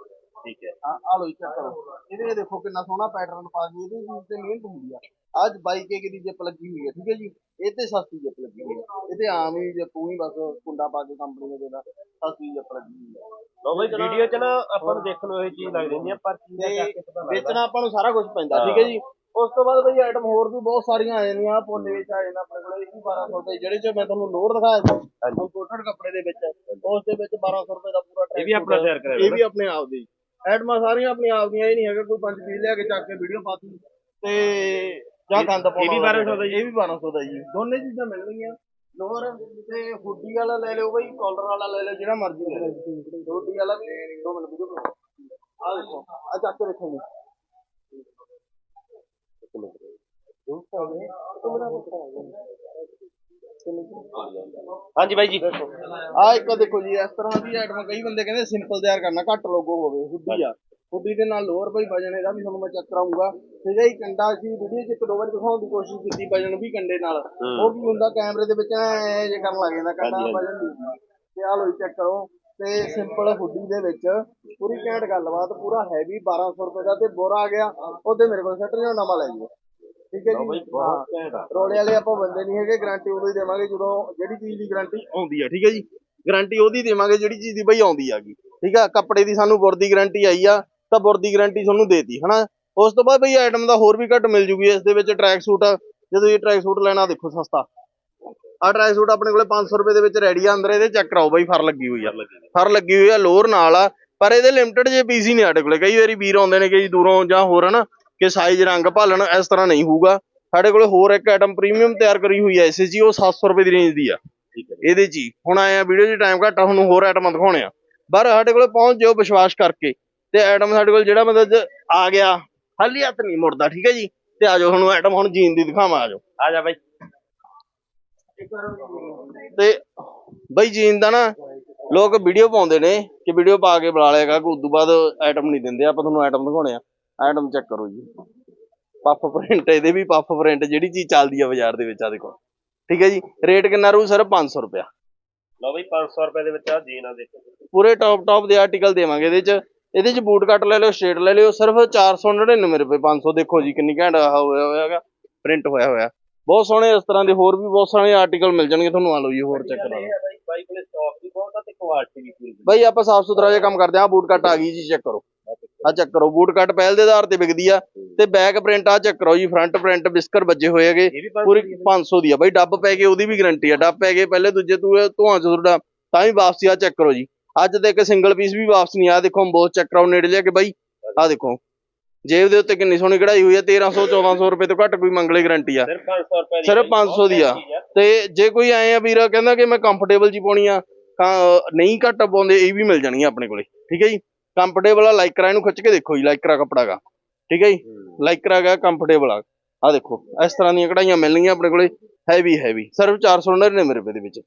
ਠੀਕ ਹੈ। ਆ ਆ ਲੋ ਚੈੱਕ ਕਰੋ। ਇਹਦੇ ਦੇਖੋ ਕਿੰਨਾ ਸੋਹਣਾ ਪੈਟਰਨ ਪਾ ਕੇ ਇਹਦੇ ਵੀ ਤੇ ਮਿਹਨਤ ਹੁੰਦੀ ਆ। ਅੱਜ 22 ਕੇ ਦੀ ਜਿੱਪ ਲੱਗੀ ਹੋਈ ਹੈ ਠੀਕ ਹੈ ਜੀ? ਇਹ ਤੇ ਸਸਤੀ ਜਿੱਪ ਲੱਗੀ ਹੋਈ ਹੈ ਇਹ ਤੇ ਆਮ ਹੀ ਜੇ ਤੂੰ ਹੀ ਬਸ ਕੁੰਡਾ ਪਾ ਕੇ ਕੰਪਨੀ ਨੇ ਦੇਣਾ ਸਸਤੀ ਜਿੱਪ ਲੱਗੀ ਹੋਈ ਹੈ ਲੋ ਬਾਈ ਵੀਡੀਓ 'ਚ ਨਾ ਆਪਾਂ ਨੂੰ ਦੇਖਣ ਨੂੰ ਇਹ ਚੀਜ਼ ਲੱਗ ਜਾਂਦੀ ਆ ਪਰ ਚੀਜ਼ ਦਾ ਚੱਕ ਕੇ ਪਤਾ ਤੇ ਲੱਗਦਾ। ਵੇਚਣਾ ਆਪਾਂ ਨੂੰ ਸਾਰਾ ਕੁਝ ਪੈਂਦਾ ਠੀਕ ਹੈ ਜੀ? ਉਸ ਤੋਂ ਬਾਅਦ ਬਈ ਆਈਟਮ ਹੋਰ ਵੀ ਬਹੁਤ ਸਾਰੀਆਂ ਆ ਜਾਂਦੀਆਂ ਪੋਲੇ ਵਿੱਚ ਆ ਜਾਂਦਾ ਆਪਣੇ ਕੋਲ ਇਹ ਵੀ 1200 ਰੁਪਏ ਜਿਹੜੇ ਚ ਮੈਂ ਤੁਹਾਨੂੰ ਲੋਡ ਦਿਖਾਇਆ ਸੀ ਹਾਂਜੀ। ਇੰਪੋਰਟਡ ਕੱਪੜੇ ਦੇ ਵਿੱਚ ਉਸ ਦੇ ਵਿੱਚ 1200 ਰੁਪਏ ਦਾ ਪੂਰਾ ਇਹ ਵੀ track ਆਪਣਾ suit ਤਿਆਰ ਕਰਿਆ ਇਹ ਵੀ ਆਪਣੇ ਆਪ ਦੀ ਐਟਮਾਂ ਸਾਰੀਆਂ ਆਪਣੀ ਆਪ ਦੀਆਂ ਇਹ ਨਹੀਂ ਹੈਗਾ ਕੋਈ ਪੰਜ ਪੀਸ ਲਿਆ ਕੇ ਚੱਕ ਕੇ ਵੀਡੀਓ ਪਾਤੀ ਤੇ ਜਾਂ ਇਹ- ਗੰਦ ਇਹ ਵੀ ਪਾਉਣਾ 1200 ਦਾ? ਇਹ ਵੀ 1200 ਦਾ ਜੀ। ਦੋਨੇ ਚੀਜ਼ਾਂ ਮਿਲਣਗੀਆਂ ਲੋਅਰ ਤੇ ਹੁੱਡੀ ਵਾਲਾ ਲੈ ਲਿਓ ਬਈ ਕਾਲਰ ਵਾਲਾ ਲੈ ਲਿਓ ਜਿਹੜਾ ਮਰਜ਼ੀ ਲੈ ਲਿਓ। ਹੁੱਡੀ ਵਾਲਾ ਵੀ ਦੋ ਮਿੰਟ ਵੀਡੀਓ ਆ ਦੇਖੋ ਆ ਚੱਕ ਕੇ ਦੇਖੋ ਜੀ। ਹਾਂਜੀ ਬਾਈ ਜੀ। ਆ ਇੱਕ ਦੇਖੋ ਜੀ ਇਸ ਤਰ੍ਹਾਂ ਦੀ ਆਈਟਮ ਕਈ ਬੰਦੇ ਕਹਿੰਦੇ ਸਿੰਪਲ ਤਿਆਰ ਕਰਨਾ ਘੱਟ ਲੋਗੋ ਹੋਵੇ ਹੁੱਡੀ ਆ। ਹੁੱਡੀ ਦੇ ਨਾਲ ਲੋਅਰ ਬਈ ਵਜਨ ਇਹਦਾ ਵੀ ਤੁਹਾਨੂੰ ਮੈਂ ਚੈੱਕ ਕਰਾਉਂਗਾ ਠੀਕ ਹੈ ਜੀ ਕੰਡਾ ਸੀ ਵੀਡੀਓ 'ਚ ਇੱਕ ਦੋ ਵਾਰ ਦਿਖਾਉਣ ਦੀ ਕੋਸ਼ਿਸ਼ ਕੀਤੀ ਵਜਨ ਵੀ ਕੰਡੇ ਨਾਲ। ਉਹ ਕੀ ਹੁੰਦਾ ਕੈਮਰੇ ਦੇ ਵਿੱਚ ਐ ਜੇ ਕਰਨ ਲੱਗ ਜਾਂਦਾ ਕੰਡਾ ਵਜਨ ਨਹੀਂ ਤੇ ਆ ਲੋ ਚੈੱਕ ਕਰੋ। ਤੇ ਸਿੰਪਲ ਹੁੱਡੀ ਦੇ ਵਿੱਚ ਪੂਰੀ ਘੈਂਟ ਗੱਲਬਾਤ ਪੂਰਾ ਹੈਵੀ 1200 ਰੁਪਏ ਦਾ ਤੇ ਬੋਰਾ ਆ ਗਿਆ। ਉਹਦੇ ਮੇਰੇ ਕੋਲ ਸੈੱਟ ਜਿਹਾ ਨਵਾਂ ਲੈ ਜਿਓ ਠੀਕ ਹੈ ਲਓ ਜੀ ਹਾਂ। ਬਹੁਤ ਘੈਂਟ ਆ। ਰੋਲੇ ਵਾਲੇ ਆਪਾਂ ਬੰਦੇ ਨਹੀਂ ਹੈਗੇ ਗਾਰੰਟੀ ਉਦੋਂ ਹੀ ਦੇਵਾਂਗੇ ਜਦੋਂ ਜਿਹੜੀ ਚੀਜ਼ ਦੀ ਗਾਰੰਟੀ ਆਉਂਦੀ ਆ ਠੀਕ ਹੈ ਜੀ? ਗਾਰੰਟੀ ਉਹਦੀ ਦੇਵਾਂਗੇ ਜਿਹੜੀ ਚੀਜ਼ ਦੀ ਬਈ ਆਉਂਦੀ ਆਗੀ। ਠੀਕ ਆ? ਕੱਪੜੇ ਦੀ ਸਾਨੂੰ ਬੁਰ ਦੀ ਗਾਰੰਟੀ ਆਈ ਆ ਤਾਂ ਬੁਰ ਦੀ ਗਾਰੰਟੀ ਤੁਹਾਨੂੰ ਦੇਤੀ ਹਨਾ? ਉਸ ਤੋਂ ਬਾਅਦ ਬਈ ਆਈਟਮ ਦਾ ਹੋਰ ਵੀ ਘੱਟ ਮਿਲ ਜੂਗੀ ਇਸ ਦੇ ਵਿੱਚ ਟਰੈਕ ਸੂਟ ਜਦੋਂ ਇਹ ਟਰੈਕ ਸੂਟ ਲੈਣਾ ਦੇਖੋ ਸਸਤਾ। ਆ ਟਰਾਈ ਸੂਟ ਆਪਣੇ ਕੋਲੇ 500 ਰੁਪਏ ਦੇ ਵਿੱਚ ਰੈਡੀ ਆ ਅੰਦਰ ਇਹਦੇ ਚੈੱਕ ਕਰਾਓ ਬਾਈ ਫਰ ਲੱਗੀ ਹੋਈ ਆ। ਫਰ ਲੱਗੀ ਹੋਈ ਆ। ਲੋਅਰ ਨਾਲ ਆ ਪਰ ਇਹਦੇ ਲਿਮਟਿਡ ਜੇ ਪੀਸ ਨਹੀਂ ਸਾਡੇ ਕੋਲੇ ਕਈ ਵਾਰੀ ਵੀਰ ਆਉਂਦੇ ਨੇ ਕਈ ਦੂਰੋਂ ਜਾਂ ਹੋਰ ਹਨਾ? ਕਿ ਸਾਈਜ਼ ਰੰਗ ਭਾਲਣ ਇਸ ਤਰ੍ਹਾਂ ਨਹੀਂ ਹੋਊਗਾ। ਸਾਡੇ ਕੋਲੇ ਹੋਰ ਇੱਕ ਆਈਟਮ ਪ੍ਰੀਮੀਅਮ ਤਿਆਰ ਕਰੀ ਹੋਈ ਐ ਐਸਜੀ ਉਹ 700 ਰੁਪਏ ਦੀ ਰੇਂਜ ਦੀ ਆ। ਹੈ ਜੀ। ਇਹਦੇ 'ਚ ਹੀ ਹੁਣ ਆਏ ਆ ਵੀਡੀਓ 'ਚ ਟਾਈਮ ਘੱਟ ਤੁਹਾਨੂੰ ਹੋਰ ਆਈਟਮਾਂ ਦਿਖਾਉਣੇ ਆ। ਪਰ ਸਾਡੇ ਕੋਲੇ ਪਹੁੰਚ ਜਿਓ ਵਿਸ਼ਵਾਸ ਕਰਕੇ। ਤੇ ਆਈਟਮ ਸਾਡੇ ਕੋਲ ਜਿਹੜਾ ਮਤਲਬ ਜ- ਆ ਗਿਆ ਖਾਲੀ ਹੱਥ ਨਹੀਂ ਮੁੜਦਾ ਠੀਕ ਹੈ ਜੀ? ਤੇ ਆ ਜਾਓ ਤੁਹਾਨੂੰ ਆਈਟਮ ਹੁਣ ਜੀਨ ਦੀ ਦਿਖਾਵਾਂ ਆ ਜਾਓ। ਆ ਜਾ ਬਾਈ। ਤੇ ਬਈ ਜੀਨ ਦਾ ਨਾ ਲੋਕ ਵੀਡੀਓ ਪਾਉਂਦੇ ਨੇ ਕਿ ਵੀਡੀਓ ਪਾ ਕੇ ਬੁਲਾ ਲਿਆਗਾ ਕਿ ਉਦੋਂ ਬਾਅਦ ਆਈਟਮ ਨਹੀਂ ਦਿੰਦੇ ਆਪਾਂ ਤੁਹਾਨੂੰ ਆਈਟਮ ਦਿਖਾਉਣੇ ਆ। ਆਈਟਮ ਚੈੱਕ ਕਰੋ ਜੀ। ਪਫ ਪ੍ਰਿੰਟ ਇਹਦੇ ਵੀ ਪਫ ਪ੍ਰਿੰਟ ਜਿਹੜੀ ਚੀਜ਼ ਚੱਲਦੀ ਆ ਬਾਜ਼ਾਰ ਦੇ ਵਿੱਚ ਆ ਦੇਖੋ। ਠੀਕ ਹੈ ਜੀ? ਰੇਟ ਕਿੰਨਾ ਰੂ ਸਿਰਫ 500 ਰੁਪਿਆ ਲਓ ਬਈ 500 ਰੁਪਏ ਦੇ ਵਿੱਚ ਆ ਜੀਨ ਆ ਦੇਖੋ। ਪੂਰੇ ਟੌਪ ਟੌਪ ਦੇ ਆਰਟੀਕਲ ਦੇਵਾਂਗੇ ਇਹਦੇ ਚ। ਇਹਦੇ ਚ ਬੂਟ ਕੱਟ ਲੈ ਲਿਓ ਸਟ੍ਰੇਟ ਲੈ ਲਿਓ। ਸਿਰਫ 499 ਰੁਪਏ 500 ਦੇਖੋ ਜੀ ਕਿੰਨੀ ਘੈਂਟ ਹੋਇਆ ਹੋਇਆਗਾ ਪ੍ਰਿੰਟ ਹੋਇਆ ਹੋਇਆ। ਬਹੁਤ ਸੋਹਣੇ ਇਸ ਤਰ੍ਹਾਂ ਦੇ ਹੋਰ ਵੀ ਬਹੁਤ ਸੋਹਣੇ ਆਰਟੀਕਲ ਮਿਲ ਜਾਣਗੇ ਤੁਹਾਨੂੰ। ਆ ਲਓ ਜੀ ਹੋਰ ਚੈੱਕ ਕਰਾ ਲਓ। ਬਾਈ ਬਾਈ ਕੋਲੇ ਸਟਾਕ ਵੀ ਬਹੁਤ ਆ ਤੇ ਕੁਆਲਿਟੀ ਵੀ ਪੂਰੀ। ਬਾਈ ਆਪਾਂ ਸਾਫ਼ ਸੁਥਰਾ ਜਿਹਾ ਕੰਮ ਕਰਦੇ ਆਹ ਬੂਟ ਕੱਟ ਆ ਗਈ ਜੀ ਚੈੱਕ ਕਰੋ। ਆ ਚੈੱਕ ਕਰੋ ਬੂਟ ਕੱਟ ਪਹਿਲ ਦੇ ਆਧਾਰ ਤੇ ਵਿਕਦੀ ਆ ਤੇ ਬੈਕ ਪ੍ਰਿੰਟ ਆ ਚੈੱਕ ਕਰੋ ਜੀ ਫਰੰਟ ਪ੍ਰਿੰਟ ਬਿਸਕਰ ਵੱਜੇ ਹੋਏ ਹੈਗੇ ਪੂਰੀ 500 ਦੀ ਆ ਬਾਈ ਡੱਬ ਪੈ ਗਏ ਉਹਦੀ ਵੀ ਗਾਰੰਟੀ ਆ ਡੱਬ ਪੈ ਗਏ ਪਹਿਲੇ ਦੂਜੇ ਤੂੰ ਧੂਆਂ ਚ ਤੁਹਾਡਾ ਤਾਂ ਵੀ ਵਾਪਸੀ ਆ ਚੈੱਕ ਕਰੋ ਜੀ। ਅੱਜ ਤੇ ਇੱਕ ਸਿੰਗਲ ਪੀਸ ਵੀ ਵਾਪਸ ਨਹੀਂ ਆ ਦੇਖੋ ਬਹੁਤ ਚੈੱਕ ਕਰਾਓ ਨੇੜੇ ਲਿਆ ਕੇ ਬਾਈ ਆ ਦੇਖੋ। ਜੇਬ ਦੇ ਉੱਤੇ ਕਿੰਨੀ ਸੋਹਣੀ ਕਢਾਈ ਹੋਈ ਆ 1300 1400 ਰੁਪਏ ਤੋਂ ਘੱਟ ਕੋਈ ਮੰਗਲੇ ਗਾਰੰਟੀ ਆ। ਸਿਰਫ 500 ਰੁਪਏ ਦੀ ਸਿਰਫ ਬਾਈ, 500 ਦੀ ਆ। ਤੇ ਜੇ ਕੋਈ ਆਏ ਆ ਵੀਰ ਕਹਿੰਦਾ ਕਿ ਮੈਂ ਕੰਫਰਟੇਬਲ ਜੀ ਪਾਉਣੀ ਆ ਤਾਂ ਨਹੀਂ ਘੱਟ ਪਾਉਂਦੇ ਇਹ ਵੀ ਮਿਲ ਜਾਣਗੀਆਂ ਆਪਣੇ ਕੋਲੇ ਠੀਕ ਹੈ ਜੀ? ਕੰਫਰਟੇਬਲ ਆ ਲਾਈਕਰਾ ਇਹਨੂੰ ਖਿੱਚ ਕੇ ਦੇਖੋ ਜੀ ਲਾਈਕਰਾ ਕੱਪੜਾ ਗਾ। ਠੀਕ ਹੈ ਜੀ। ਲਾਈਕਰਾ ਗਾ ਕੰਫਰਟੇਬਲ ਆ। ਆ ਦੇਖੋ ਇਸ ਤਰ੍ਹਾਂ ਦੀਆਂ ਕਢਾਈਆਂ ਮਿਲਣਗੀਆਂ ਆਪਣੇ ਕੋਲੇ ਹੈਵੀ ਹੈਵੀ ਸਿਰਫ 499 ਰੁਪਏ ਦੇ ਵਿੱਚ।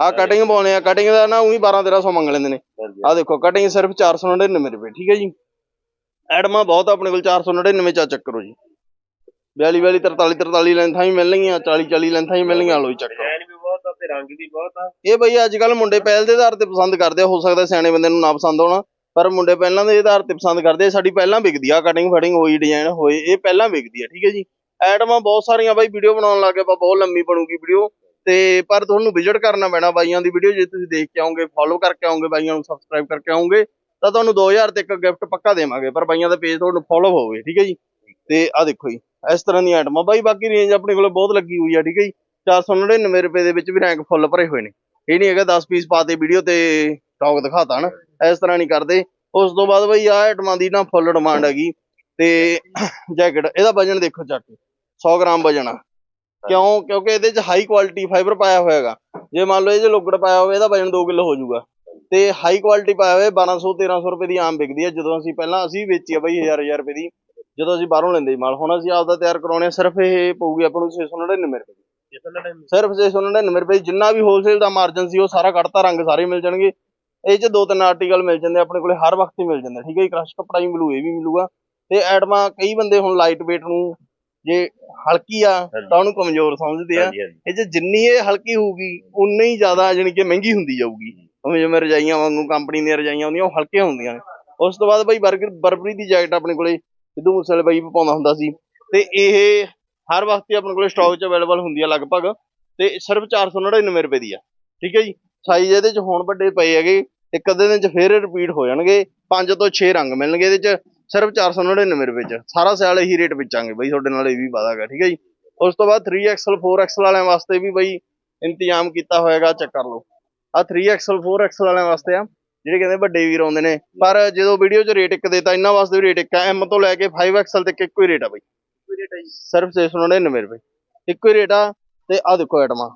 ਆ ਕਟਿੰਗ ਪਾਉਣੇ ਆ ਕਟਿੰਗ ਦਾ ਨਾ ਉਹੀ 12 1300 ਮੰਗ ਲੈਂਦੇ ਨੇ। ਆ ਦੇਖੋ ਕਟਿੰਗ ਸਿਰਫ 499 ਰੁਪਏ ਠੀਕ ਹੈ ਜੀ? ਐਡਮਾ ਬਹੁਤ ਆਪਣੇ ਕੋਲ 499 ਚਾ ਚੱਕ ਕਰੋ ਜੀ। 42 42 43 43 ਲੈਂਥਾਂ ਹੀ ਮਿਲਣਗੀਆਂ 40 40 ਲੈਂਥਾਂ ਹੀ ਮਿਲਣਗੀਆਂ ਲੋ ਜੀ ਚੱਕ ਕਰੋ। ਡਿਜ਼ਾਈਨ ਵੀ ਬਹੁਤ ਆ ਤੇ ਰੰਗ ਵੀ ਬਹੁਤ ਆ। ਇਹ ਬਈ ਅੱਜ ਕੱਲ ਮੁੰਡੇ ਪਹਿਲ ਦੇ ਆਧਾਰ ਤੇ ਪਸੰਦ ਕਰਦੇ ਹੋ ਸਕਦਾ ਸਿਆਣੇ ਬੰਦੇ ਨੂੰ ਨਾ ਪਸੰਦ ਹੋਣਾ। ਪਰ ਮੁੰਡੇ ਪਹਿਲਾਂ ਦੇ ਆਧਾਰ ਤੇ ਪਸੰਦ ਕਰਦੇ ਆ, ਸਾਡੀ ਪਹਿਲਾਂ ਵਿਕਦੀ ਆ ਕਟਿੰਗ ਫਟਿੰਗ ਹੋਈ ਡਿਜ਼ਾਈਨ ਹੋਏ ਇਹ ਪਹਿਲਾਂ ਵਿਕਦੀ ਆ, ਠੀਕ ਹੈ ਜੀ। ਐਟਮਾਂ ਬਹੁਤ ਸਾਰੀਆਂ ਬਾਈ ਵੀਡੀਓ ਬਣਾਉਣ ਲੱਗੇ ਆਪਾਂ ਬਹੁਤ ਲੰਮੀ ਬਣੂਗੀ ਵੀਡੀਓ ਤੇ ਪਰ ਤੁਹਾਨੂੰ ਵਿਜ਼ਿਟ ਕਰਨਾ ਪੈਣਾ ਬਾਈਆਂ ਦੀ ਵੀਡੀਓ ਜੇ ਤੁਸੀਂ ਦੇਖ ਕੇ ਆਉਂਗੇ ਫੋਲੋ ਕਰਕੇ ਆਉਂਗੇ ਬਾਈਆਂ ਨੂੰ ਸਬਸਕ੍ਰਾਈਬ ਕਰਕੇ ਆਉਂਗੇ ਤਾਂ ਤੁਹਾਨੂੰ 2000 ਤੇ ਇੱਕ ਗਿਫਟ ਪੱਕਾ ਦੇਵਾਂਗੇ, ਪਰ ਬਾਈਆਂ ਦਾ ਪੇਜ ਤੁਹਾਨੂੰ ਫੋਲੋ ਹੋਵੇ, ਠੀਕ ਹੈ ਜੀ। ਤੇ ਆ ਦੇਖੋ ਜੀ, ਇਸ ਤਰ੍ਹਾਂ ਦੀਆਂ ਆਈਟਮਾਂ ਬਾਈ ਬਾਕੀ ਰੇਂਜ ਆਪਣੇ ਕੋਲ ਬਹੁਤ ਲੱਗੀ ਹੋਈ ਆ, ਠੀਕ ਹੈ ਜੀ। 499 ਰੁਪਏ ਦੇ ਵਿੱਚ ਵੀ ਰੈਂਕ ਫੁੱਲ ਭਰੇ ਹੋਏ ਨੇ। ਇਹ ਨਹੀਂ ਹੈਗਾ 10 ਪੀਸ ਪਾਤੇ ਵੀਡੀਓ ਤੇ ਸਟਾਕ ਦਿਖਾਤਾ ਨਾ ਇਸ ਤਰ੍ਹਾਂ ਨਹੀਂ ਕਰਦੇ। ਉਸ ਤੋਂ ਬਾਅਦ ਬਈ ਆ ਆਈਟਮਾਂ ਦੀ ਨਾ ਫੁੱਲ ਡਿਮਾਂਡ ਹੈਗੀ। ਤੇ ਜੈਕਟ ਇਹਦਾ ਵਜਨ ਦੇਖੋ ਚੱਕ ਕੇ 100 ਗ੍ਰਾਮ ਵਜਨ ਆ। ਕਿਉਂ? ਕਿਉਂਕਿ ਇਹਦੇ ਚ ਹਾਈ ਕੁਆਲਿਟੀ ਫਾਈਬਰ ਪਾਇਆ ਹੋਇਆ ਹੈਗਾ। ਜੇ ਮੰਨ ਲਓ ਇਹ ਚ ਲੁੱਗੜ ਪਾਇਆ ਹੋਵੇ ਇਹਦਾ ਵਜਨ 2 ਕਿਲੋ ਹੋ ਜਾਊਗਾ। ਤੇ ਹਾਈ ਕੁਆਲਿਟੀ ਪਾਇਆ ਹੋਵੇ 1200 1300 ਰੁਪਏ ਦੀ ਆਮ ਵਿਕਦੀ ਹੈ ਜਦੋਂ ਅਸੀਂ ਪਹਿਲਾਂ ਅਸੀਂ ਵੇਚੀ ਆ ਬਈ 1000 1000 ਰੁਪਏ ਦੀ ਜਦੋਂ ਅਸੀਂ ਬਾਹਰੋਂ ਲੈਂਦੇ ਮਾਲ। ਹੁਣ ਅਸੀਂ ਆਪਦਾ ਤਿਆਰ ਕਰਾਉਣੇ ਸਿਰਫ ਇਹ ਪਊਗੀ ਆਪਾਂ ਨੂੰ 699 ਰੁਪਏ ਸਿਰਫ 699 ਰੁਪਏ। ਜਿੰਨਾ ਵੀ ਹੋਲਸੇਲ ਦਾ ਮਾਰਜਨ ਸੀ ਉਹ ਸਾਰਾ ਕੱਢਤਾ ਰੰਗ ਸਾਰੇ ਮਿਲ ਜਾਣਗੇ। ਇਹ ਚ ਦੋ ਤਿੰਨ ਆਰਟੀਕਲ ਮਿਲ ਜਾਂਦੇ ਆਪਣੇ ਕੋਲੇ ਹਰ ਵਕਤ ਹੀ ਮਿਲ ਜਾਂਦੇ ਠੀਕ ਹੈ ਜੀ? ਕ੍ਰਸ਼ ਕੱਪੜਾ ਵੀ ਮਿਲੂ ਇਹ ਵੀ ਮਿਲੂਗਾ। ਤੇ ਐਟਮਾਂ ਕਈ ਬੰਦੇ ਹੁਣ ਲਾਈਟ weight ਨੂੰ ਜੇ ਹਲਕੀ ਆ ਤਾਂ ਉਹਨੂੰ ਕਮਜ਼ੋਰ ਸਮਝਦੇ ਆ। ਇਹ ਚ ਜਿੰਨੀ ਇਹ ਹਲਕੀ ਹੋਊਗੀ ਉਨੀ ਹੀ ਜ਼ਿਆਦਾ ਜਾਣੀ ਕਿ ਮਹਿੰਗੀ ਹੁੰਦੀ ਜਾਊਗੀ। ਉਵੇਂ ਜਿਵੇਂ ਰਜਾਈਆਂ ਵਾਂਗੂ ਕੰਪਨੀ ਦੀਆਂ ਰਜਾਈਆਂ ਹੁੰਦੀਆਂ ਉਹ ਹਲਕੀਆਂ ਹੁੰਦੀਆਂ ਨੇ। ਉਸ ਤੋਂ ਬਾਅਦ ਬਈ ਬਰਗਰ ਬਰਬਰੀ ਦੀ ਜੈਕਟ ਆਪਣੇ ਕੋਲੇ ਸਿੱਧੂ ਮੂਸੇਵਾਲੇ ਬਾਈ ਵੀ ਪਾਉਂਦਾ ਹੁੰਦਾ ਸੀ। ਤੇ ਇਹ ਹਰ ਵਕਤ ਹੀ ਆਪਣੇ ਕੋਲੇ ਸਟਾਕ 'ਚ ਅਵੇਲੇਬਲ ਹੁੰਦੀ ਆ ਲਗਭਗ। ਤੇ ਸਿਰਫ 499 ਰੁਪਏ ਦੀ ਆ ਠੀਕ ਹੈ ਜੀ? ਸਾਈਜ਼ ਇਹਦੇ 'ਚ ਹੁਣ ਵੱਡੇ ਪਏ ਹੈਗੇ ਇੱਕ ਅੱਧੇ ਦਿਨ 'ਚ ਫੇਰ ਰਿਪੀਟ ਹੋ ਜਾਣਗੇ 5 ਤੋਂ 6 ਰੰਗ ਮਿਲਣਗੇ ਇਹਦੇ 'ਚ ਸਿਰਫ 499 ਰੁਪਏ 'ਚ। ਸਾਰਾ ਸਿਆਲ ਇਹੀ ਰੇਟ ਵੇਚਾਂਗੇ ਬਈ ਤੁਹਾਡੇ ਨਾਲ ਇਹ ਵੀ ਵਾਦਾ ਹੈਗਾ ਠੀਕ ਹੈ ਜੀ। ਉਸ ਤੋਂ ਬਾਅਦ 3XL 4XL ਵਾਲਿਆਂ ਵਾਸਤੇ ਵੀ ਬਈ ਇੰਤਜ਼ਾਮ ਕੀਤਾ ਹੋਏਗਾ ਚੈੱਕ ਕਰ ਲਓ। ਆ 3XL 4XL ਵਾਲਿਆਂ ਵਾਸਤੇ ਆ ਜਿਹੜੇ ਕਹਿੰਦੇ ਵੱਡੇ ਵੀਰ ਆਉਂਦੇ ਨੇ। ਪਰ ਜਦੋਂ ਵੀਡੀਓ 'ਚ ਰੇਟ ਇੱਕ ਦੇਤਾ ਇਹਨਾਂ ਵਾਸਤੇ ਵੀ ਰੇਟ ਇੱਕ ਆ। M ਤੋਂ ਲੈ ਕੇ 5XL ਤੱਕ ਇੱਕੋ ਹੀ ਰੇਟ ਆ ਬਈ। ਸਿਰਫ 699 ਰੁਪਏ। ਇੱਕੋ ਹੀ ਰੇਟ ਆ ਤੇ ਆ ਦੇਖੋ ਆਈਟਮਾਂ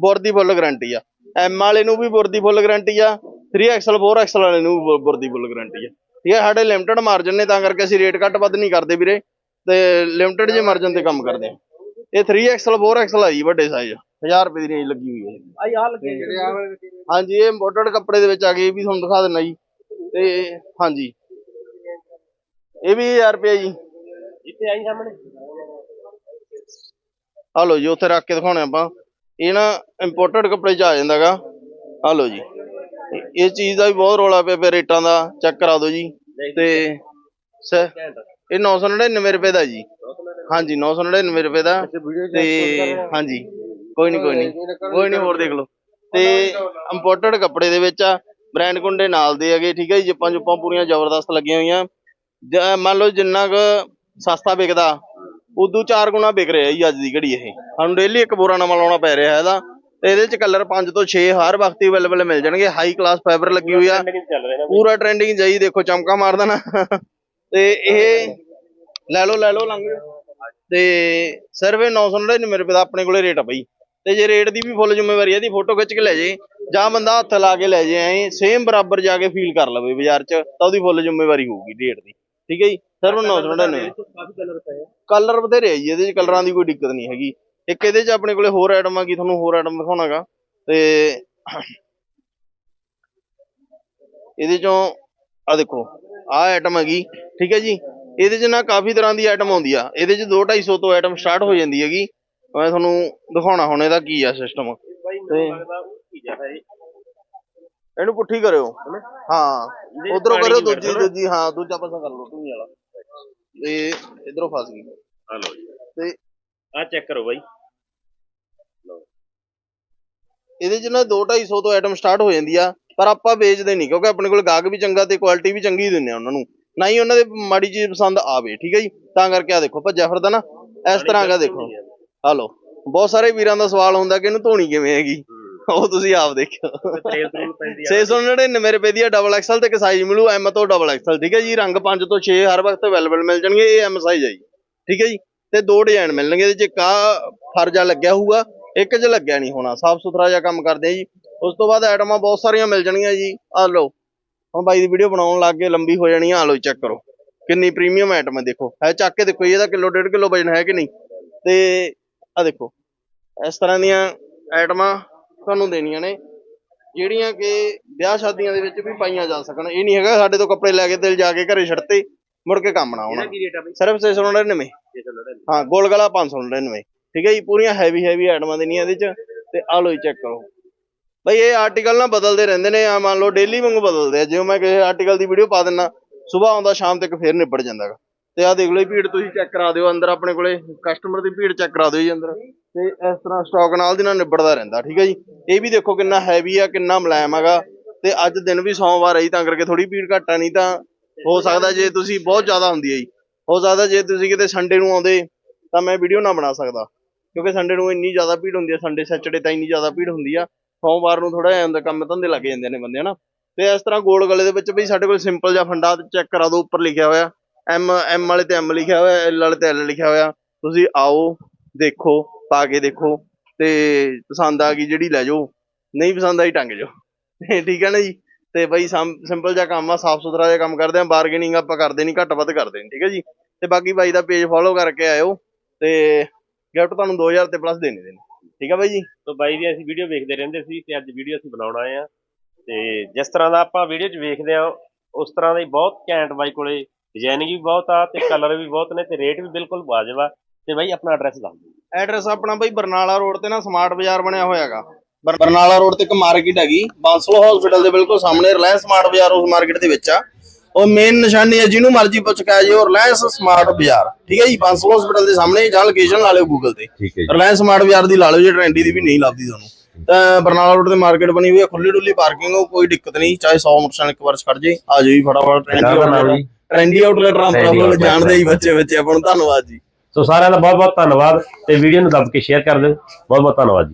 ਬੁਰ ਦੀ ਫੁੱਲ ਗਾਰੰਟੀ ਆ। M ਵਾਲੇ ਨੂੰ ਵੀ ਬੁਰ ਦੀ ਫੁੱਲ ਗਾਰੰਟੀ ਆ 3XL 4XL ਵਾਲੇ ਨੂੰ ਵੀ ਬੁਰ ਦੀ ਫੁੱਲ ਗਾਰੰਟੀ ਆ। ਠੀਕ ਹੈ ਸਾਡੇ ਲਿਮਟਿਡ ਮਾਰਜਨ ਨੇ ਤਾਂ ਕਰਕੇ ਅਸੀਂ ਰੇਟ ਘੱਟ ਵੱਧ ਨਹੀਂ ਕਰਦੇ ਵੀਰੇ। ਤੇ ਲਿਮਟਿਡ ਜੇ ਮਾਰਜਨ ਤੇ ਕੰਮ ਕਰਦੇ ਆ। ਇਹ 3XL 4XL ਆ ਜੀ ਵੱਡੇ ਸਾਈਜ਼ 1000 ਰੁਪਏ ਦੀ ਰੇਂਜ ਲੱਗੀ ਹੋਈ ਹੈ ਆਈ ਆ। ਲੱਗੇ ਹਾਂਜੀ ਇਹ ਇੰਪੋਰਟਡ ਕੱਪੜੇ ਦੇ ਵਿੱਚ ਆ ਗਏ ਇਹ ਵੀ ਤੁਹਾਨੂੰ ਦਿਖਾ ਦਿੰਦਾ ਜੀ। ਤੇ ਹਾਂਜੀ। ਇਹ ਵੀ 1000 ਰੁਪਏ ਜੀ। ਜਿੱਥੇ ਆਈ ਸਾਹਮਣੇ। ਆ ਲਓ ਜੀ ਉੱਥੇ ਰੱਖ ਕੇ ਦਿਖਾਉਣੇ ਆਪਾਂ। ਇਹ ਨਾ ਇੰਪੋਰਟਡ ਕੱਪੜੇ ਚ ਆ ਜਾਂਦਾਗਾ ਆ ਲਓ ਜੀ। ਇਹ- ਚੀਜ਼ ਦਾ ਵੀ ਬਹੁਤ ਰੋਲਾ ਪਿਆ ਪਿਆ ਰੇਟਾਂ ਦਾ ਚੈੱਕ ਕਰਾ ਦਿਓ ਜੀ। ਤੇ ਇਹ 999 ਰੁਪਏ ਦਾ ਜੀ। ਹਾਂਜੀ 999 ਰੁਪਏ ਦਾ। ਤੇ ਹਾਂਜੀ ਕੋਈ ਨਹੀਂ ਕੋਈ ਨਹੀਂ ਕੋਈ ਨਹੀਂ ਹੋਰ ਦੇਖ ਲਓ। ਤੇ ਇੰਪੋਰਟਡ ਕੱਪੜੇ ਦੇ ਵਿੱਚ ਆ ਬ੍ਰਾਂਡ ਕੁੰਡੇ ਨਾਲ ਦੇ ਹੈਗੇ ਠੀਕ ਹੈ ਜੀ। ਜਿੱਪਾਂ ਜੁੱਪਾਂ ਪੂਰੀਆਂ ਜ਼ਬਰਦਸਤ ਲੱਗੀਆਂ ਹੋਈਆਂ। ਮੰਨ ਲਓ ਜਿੰਨਾ ਕੁ ਸਸਤਾ ਵਿਕਦਾ ਉਦੋਂ ਚਾਰ ਗੁਣਾ ਵਿਕ ਰਿਹਾ ਜੀ ਅੱਜ ਦੀ ਘੜੀ ਇਹ। ਸਾਨੂੰ ਡੇਲੀ ਇੱਕ ਬੋਰਾ ਨਵਾਂ ਲਾਉਣਾ ਪੈ ਰਿਹਾ ਇਹਦਾ। ਤੇ ਇਹਦੇ ਚ ਕਲਰ 5 ਤੋਂ 6 ਹਰ ਵਕਤ ਹੀ ਅਵੇਲੇਬਲ ਮਿਲ ਜਾਣਗੇ। ਹਾਈ ਕਲਾਸ ਫਾਈਬਰ ਲੱਗੀ ਹੋਈ ਆ। ਪੂਰਾ ਟ੍ਰੈਂਡਿੰਗ ਜਾਈ ਦੇਖੋ ਚਮਕਾ ਮਾਰਦਾ ਨਾ ਤੇ ਇਹ ਲੈ ਲਓ ਲੈ ਲਓ ਲੰਘ। ਤੇ ਇਹ 999 ਰੁਪਏ ਦਾ ਆਪਣੇ ਕੋਲੇ ਰੇਟ ਆ ਬਈ। ਤੇ ਜੇ ਰੇਟ ਦੀ ਵੀ ਫੁੱਲ ਜ਼ਿੰਮੇਵਾਰੀ ਹੈ ਇਹਦੀ ਫੋਟੋ ਖਿੱਚ ਕੇ ਲੈ ਜੇ। ਜਾਂ ਬੰਦਾ ਹੱਥ ਲਾ ਕੇ ਲੈ ਜੇ ਐ ਸੇਮ ਬਰਾਬਰ ਜਾ ਕੇ ਫੀਲ ਕਰ ਲਵੇ ਬਾਜ਼ਾਰ 'ਚ ਤਾਂ ਉਹਦੀ ਫੁੱਲ ਜ਼ਿੰਮੇਵਾਰੀ ਹੋਊਗੀ ਰੇਟ ਦੀ। ਠੀਕ ਹੈ ਜੀ? ਸਿਰਫ 999 ਕਾਫੀ ਕਲਰ ਪਏ ਆ। ਕਲਰ ਬਥੇਰੇ ਆ ਜੀ ਇਹਦੇ 'ਚ ਕਲਰਾਂ ਦੀ ਕੋਈ ਦਿੱਕਤ ਨਹੀਂ ਹੈਗੀ। ਇੱਕ ਇਹਦੇ 'ਚ ਆਪਣੇ ਕੋਲੇ ਹੋਰ ਆਈਟਮ ਆ ਕੀ ਤੁਹਾਨੂੰ ਹੋਰ ਆਈਟਮ ਦਿਖਾਉਣਾਗਾ। ਤੇ ਇਹਦੇ 'ਚੋਂ ਆ ਦੇਖੋ ਆਹ ਆਈਟਮ ਹੈਗੀ ਠੀਕ ਹੈ ਜੀ। ਇਹਦੇ 'ਚ ਨਾ ਕਾਫੀ ਤਰ੍ਹਾਂ ਦੀ ਆਈਟਮ ਆਉਂਦੀ ਆ। ਇਹਦੇ 'ਚ 2 250 ਤੋਂ ਆਈਟਮ ਸਟਾਰਟ ਹੋ ਜਾਂਦੀ ਹੈਗੀ। ਮੈਂ ਤੁਹਾਨੂੰ ਦਿਖਾਉਣਾ ਹੁਣ ਇਹਦਾ ਕੀ ਆ ਸਿਸਟਮ ਤੇ- ਆ ਇਹਨੂੰ ਪੁੱਠੀ ਕਰਿਓ। ਹਾਂ ਉਧਰੋਂ ਕਰਿਓ ਦੂਜੀ। ਦੂਜੀ ਹਾਂ ਦੂਜਾ ਪਾਸਾ ਕਰ ਲਓ ਧੂਈ ਵਾਲਾ। ਤੇ ਇਧਰੋਂ ਫਸ ਗਈ। ਆ ਲਓ ਜੀ। ਤੇ ਆ ਚੈੱਕ ਕਰੋ ਬਾਈ। ਇਹਦੇ 'ਚ ਨਾ 2 250 ਤੋਂ ਆਈਟਮ ਸਟਾਰਟ ਹੋ ਜਾਂਦੀ ਆ ਪਰ ਆਪਾਂ ਵੇਚਦੇ ਨਹੀਂ ਕਿਉਂਕਿ ਆਪਣੇ ਕੋਲ ਗਾਹਕ ਵੀ ਚੰਗਾ ਤੇ ਕੁਆਲਿਟੀ ਵੀ ਚੰਗੀ ਦਿੰਦੇ ਆ ਉਹਨਾਂ ਨੂੰ। ਨਾ ਹੀ ਉਹਨਾਂ ਦੇ ਮਾੜੀ ਚੀਜ਼ ਪਸੰਦ ਆਵੇ ਠੀਕ ਹੈ ਜੀ? ਤਾਂ ਕਰਕੇ ਆ ਦੇਖੋ ਭੱਜਿਆ ਫਿਰਦਾ ਨਾ। ਇਸ ਤਰ੍ਹਾਂ ਦਾ ਦੇਖੋ। ਆ ਲਓ। ਬਹੁਤ ਸਾਰੇ ਵੀਰਾਂ ਦਾ ਸਵਾਲ ਹੁੰਦਾ ਕਿ ਇਹਨੂੰ ਧੋਣੀ ਕਿਵੇਂ ਹੈਗੀ? ਉਹ ਤੁਸੀਂ ਆਪ ਦੇਖਿਓ। ਤੇਲ ਤੂਲ ਪੈਂਦੀ ਆ। 699 ਰੁਪਏ ਦੀ ਡਬਲ ਐਕਸਲ ਤੇ ਇੱਕ ਸਾਈਜ਼ ਮਿਲੂ ਐਮ ਤੋਂ ਡਬਲ ਐਕਸਲ ਠੀਕ ਹੈ ਜੀ? ਰੰਗ 5 ਤੋਂ 6 ਹਰ ਵਕਤ ਅਵੇਲੇਬਲ ਮਿਲ ਜਾਣਗੇ ਇਹ ਐਮ ਸਾਈਜ਼ ਹੈ ਜੀ। ਠੀਕ ਹੈ ਜੀ? ਤੇ ਦੋ ਡਿਜ਼ਾਈਨ ਮਿਲਣਗੇ ਇਹਦੇ ਚ ਆਹ ਫਰਜਾ ਲੱਗਿਆ ਹੋਊਗਾ ਇੱਕ 'ਚ ਲੱਗਿਆ ਨਹੀਂ ਹੋਣਾ ਸਾਫ਼ ਸੁਥਰਾ ਜਿਹਾ ਕੰਮ ਕਰਦੇ ਆ ਜੀ। ਉਸ ਤੋਂ ਬਾਅਦ ਆਈਟਮਾਂ ਬਹੁਤ ਸਾਰੀਆਂ ਮਿਲ ਜਾਣਗੀਆਂ ਜੀ। ਆ ਲਓ ਹੁਣ ਬਾਈ ਦੀ ਵੀਡੀਓ ਬਣਾਉਣ ਲੱਗ ਗਏ ਲੰਬੀ ਹੋ ਜਾਣੀ ਆ ਲਓ ਚੈੱਕ ਕਰੋ। ਕਿੰਨੀ ਪ੍ਰੀਮੀਅਮ ਆਈਟਮ ਹੈ ਦੇਖੋ। ਹੈ ਚੱਕ ਕੇ ਦੇਖੋ ਇਹਦਾ ਕਿਲੋ ਡੇਢ ਕਿਲੋ ਵਜਨ ਹੈ ਕਿ ਨਹੀਂ? ਤੇ ਆ ਦੇਖੋ ਇਸ ਤਰ੍ਹਾਂ ਦੀਆਂ ਆਈਟਮਾਂ ਤੁਹਾਨੂੰ ਦੇਣੀਆਂ ਨੇ ਜਿਹੜੀਆਂ ਕਿ ਵਿਆਹ ਸ਼ਾਦੀਆਂ ਦੇ ਵਿੱਚ ਵੀ ਪਾਈਆਂ ਜਾ ਸਕਣ। ਇਹ ਨਹੀਂ ਹੈਗਾ ਸਾਡੇ ਤੋਂ ਕੱਪੜੇ ਲੈ ਕੇ ਦਿਲ ਜਾ ਕੇ ਘਰੇ ਛੱਡਤੇ ਮੁੜ ਕੇ ਕੰਮ ਨਾ ਆਉਣਾ। ਇਹਦਾ ਕੀ ਰੇਟ ਆ ਬਾਈ? ਸਿਰਫ 699 699 ਹਾਂ ਗੋਲ ਗਲਾ 599 ਠੀਕ ਹੈ ਜੀ ਪੂਰੀਆਂ ਹੈਵੀ ਹੈਵੀ ਆਈਟਮਾਂ ਦੇਣੀਆਂ ਇਹਦੇ ਚ ਤੇ ਆ ਲਓ ਚੈੱਕ ਕਰੋ। ਬਈ ਇਹ ਆਰਟੀਕਲ ਨਾ ਬਦਲਦੇ ਰਹਿੰਦੇ ਨੇ ਆ ਮੰਨ ਲਓ ਡੇਲੀ ਵਾਂਗੂ ਬਦਲਦੇ ਆ। ਜਿਵੇਂ ਮੈਂ ਕਿਸੇ ਆਰਟੀਕਲ ਦੀ ਵੀਡੀਓ ਪਾ ਦਿੰਨਾ ਸਵੇਰ ਆਉਂਦਾ ਸ਼ਾਮ ਤੱਕ ਫੇਰ ਨਿਬੜ ਜਾਂਦਾ ਤੇ ਆ ਦੇਖ ਲਓ ਭੀੜ ਤੁਸੀਂ ਚੈੱਕ ਕਰਾ ਦਿਓ ਅੰਦਰ ਆਪਣੇ ਕੋਲੇ ਕਸਟਮਰ ਦੀ ਭੀੜ ਚੈੱਕ ਕਰਾ ਦਿਓ ਜੀ ਅੰਦਰ। ਤੇ ਇਸ ਤਰ੍ਹਾਂ ਸਟਾਕ ਨਾਲ ਦੀ ਨਾਲ ਨਿਬੜਦਾ ਰਹਿੰਦਾ, ਠੀਕ ਹੈ ਜੀ। ਇਹ ਵੀ ਦੇਖੋ ਕਿੰਨਾ ਹੈਵੀ ਆ, ਕਿੰਨਾ ਮੁਲਾਇਮ ਹੈਗਾ। ਤੇ ਅੱਜ ਦਿਨ ਵੀ ਸੋਮਵਾਰ ਆਈ ਤਾਂ ਕਰਕੇ ਥੋੜੀ ਭੀੜ ਘੱਟ ਆ, ਨਹੀਂ ਤਾਂ ਹੋ ਸਕਦਾ ਜੇ ਤੁਸੀਂ ਬਹੁਤ ਜ਼ਿਆਦਾ ਹੁੰਦੀ ਹੈ ਜੀ। ਹੋ ਸਕਦਾ ਜੇ ਤੁਸੀਂ ਕਿਤੇ ਸੰਡੇ ਨੂੰ ਆਉਂਦੇ, ਤਾਂ ਮੈਂ ਵੀਡੀਓ ਨਾ ਬਣਾ ਸਕਦਾ। ਕਿਉਂਕਿ ਸੰਡੇ ਨੂੰ ਇੰਨੀ ਜ਼ਿਆਦਾ ਭੀੜ ਹੁੰਦੀ ਹੈ ਸੰਡੇ ਸੈਚਰਡੇ ਤਾਂ ਇੰਨੀ ਜ਼ਿਆਦਾ ਭੀੜ ਹੁੰਦੀ ਆ। ਸੋਮਵਾਰ ਨੂੰ ਥੋੜਾ ਜਿਹਾ ਹੁੰਦਾ ਕੰਮ ਧੰਦੇ ਲੱਗ ਜਾਂਦੇ ਨੇ ਬੰਦੇ, ਹਨਾ। ਤੇ ਇਸ ਤਰ੍ਹਾਂ ਗੋਲ ਗਲੇ ਦੇ ਵਿੱਚ ਵੀ ਸਾਡੇ ਕੋਲ ਸਿੰਪਲ ਜਿਹਾ ਫੰਡਾ ਚੈੱਕ ਕਰਾ ਦਿਓ, ਉੱਪਰ ਲਿਖਿਆ ਹੋਇਆ। ਐਮ ਐਮ ਵਾਲੇ ਤੇ ਐਮ ਲਿਖਿਆ ਹੋਇਆ ਐਲ ਵਾਲੇ ਤੇ ਐਲ ਲਿਖਿਆ ਹੋਇਆ। ਤੁਸੀਂ ਆਓ, ਦੇਖੋ। ਪਾ ਕੇ ਦੇਖੋ ਤੇ ਪਸੰਦ ਆ ਗਈ ਜਿਹੜੀ ਲੈ ਜਾਓ, ਨਹੀਂ ਪਸੰਦ ਆਈ ਟੰਗ ਜਾਓ। ਠੀਕ ਹੈ ਨਾ ਜੀ? ਤੇ ਬਈ ਸਿੰਪਲ ਜਿਹਾ ਕੰਮ ਆ, ਸਾਫ਼ ਸੁਥਰਾ ਜਿਹਾ ਕੰਮ ਕਰਦੇ ਆ ਬਾਰਗੇਨਿੰਗ ਆਪਾਂ ਕਰਦੇ ਨਹੀਂ ਘੱਟ ਵੱਧ ਕਰਦੇ ਨੇ, ਠੀਕ ਹੈ ਜੀ? ਤੇ ਬਾਕੀ ਬਾਈ ਦਾ ਪੇਜ ਫੋਲੋ ਕਰਕੇ ਆਇਓ ਤੇ ਗਿਫਟ ਤੁਹਾਨੂੰ 2000 ਤੇ ਪਲੱਸ ਦੇਣੇ ਦੇਣੇ, ਠੀਕ ਹੈ ਬਾਈ ਜੀ? ਤੋਂ ਬਾਈ ਦੀ ਅਸੀਂ ਵੀਡੀਓ ਵੇਖਦੇ ਰਹਿੰਦੇ ਸੀ ਤੇ ਅੱਜ ਵੀਡੀਓ ਅਸੀਂ ਬਣਾਉਣ ਆਏ ਆ। ਤੇ ਜਿਸ ਤਰ੍ਹਾਂ ਦਾ ਆਪਾਂ ਵੀਡੀਓ 'ਚ ਵੇਖਦੇ ਆ, ਉਸ ਤਰ੍ਹਾਂ ਦਾ ਹੀ ਬਹੁਤ ਘੈਂਟ ਬਾਈ ਕੋਲੇ ਡਿਜ਼ਾਈਨਿੰਗ ਵੀ ਬਹੁਤ ਆ ਤੇ ਕਲਰ ਵੀ ਬਹੁਤ ਨੇ ਤੇ ਰੇਟ ਵੀ ਬਿਲਕੁਲ ਵਾਜਬ ਆ। ਤੇ ਬਾਈ ਆਪਣਾ ਐਡਰੈਸ ਦੱਸ ਦਿਓ। ਐਡਰੈਸ ਆਪਣਾ ਬਈ ਬਰਨਾਲਾ ਰੋਡ ਤੇ ਨਾ ਸਮਾਰਟ ਬਾਜ਼ਾਰ ਬਣਿਆ ਹੋਇਆਗਾ ਬਰਨਾਲਾ ਰੋਡ ਤੇ ਇੱਕ ਮਾਰਕੀਟ ਹੈਗੀ ਬਾਂਸਲੋ ਹਸਪੀਟਲ ਦੇ ਬਿਲਕੁਲ ਸਾਹਮਣੇ ਰਿਲਾਇੰਸ ਸਮਾਰਟ ਬਾਜ਼ਾਰ ਉਸ ਮਾਰਕੀਟ ਦੇ ਵਿੱਚ ਆ। ਉਹ ਮੇਨ ਨਿਸ਼ਾਨੀ ਹੈ ਜਿਹਨੂੰ ਮਰਜ਼ੀ ਪੁੱਛ ਕੇ ਆ ਜਿਓ ਰਿਲਾਇੰਸ ਸਮਾਰਟ ਬਾਜ਼ਾਰ ਠੀਕ ਹੈ ਜੀ ਬਾਂਸਲੋ ਹਸਪੀਟਲ ਦੇ ਸਾਹਮਣੇ ਜਾਂ ਲੋਕੇਸ਼ਨ ਲਾ ਲਿਓ ਗੂਗਲ ਤੇ। ਰਿਲਾਇੰਸ ਸਮਾਰਟ ਬਾਜ਼ਾਰ ਦੀ ਲਾ ਲਓ ਜੇ ਟ੍ਰੈਂਡੀ ਦੀ ਵੀ ਨਹੀਂ ਲੱਭਦੀ ਤੁਹਾਨੂੰ। ਤਾਂ ਬਰਨਾਲਾ ਰੋਡ ਤੇ ਮਾਰਕੀਟ ਬਣੀ ਹੋਈ ਹੈ ਖੁੱਲੀ ਡੁੱਲੀ ਪਾਰਕਿੰਗ ਹੋ ਕੋਈ ਦਿੱਕਤ ਨਹੀਂ ਚਾਹੇ 100 ਮੋਟਰਸਾਈਕਲ ਇੱਕ ਵਾਰ ਖੜ ਜੇ ਆ ਜਾਓ ਜੀ ਫਟਾਫਟ ਟ੍ਰੈਂਡੀ ਆਊਟਲੈਟ ਰਾਮਪੁਰਾ ਜਾਣਦੇ ਹੀ ਬੱਚੇ ਬੱਚੇ ਆਪਾਂ ਨੂੰ ਧੰਨਵਾਦ ਜੀ। ਸੋ ਸਾਰਿਆਂ ਦਾ ਬਹੁਤ ਬਹੁਤ ਧੰਨਵਾਦ ਤੇ ਵੀਡੀਓ ਨੂੰ ਦੱਬ ਕੇ ਸ਼ੇਅਰ ਕਰ ਦਿਓ। ਬਹੁਤ ਬਹੁਤ ਧੰਨਵਾਦ ਜੀ।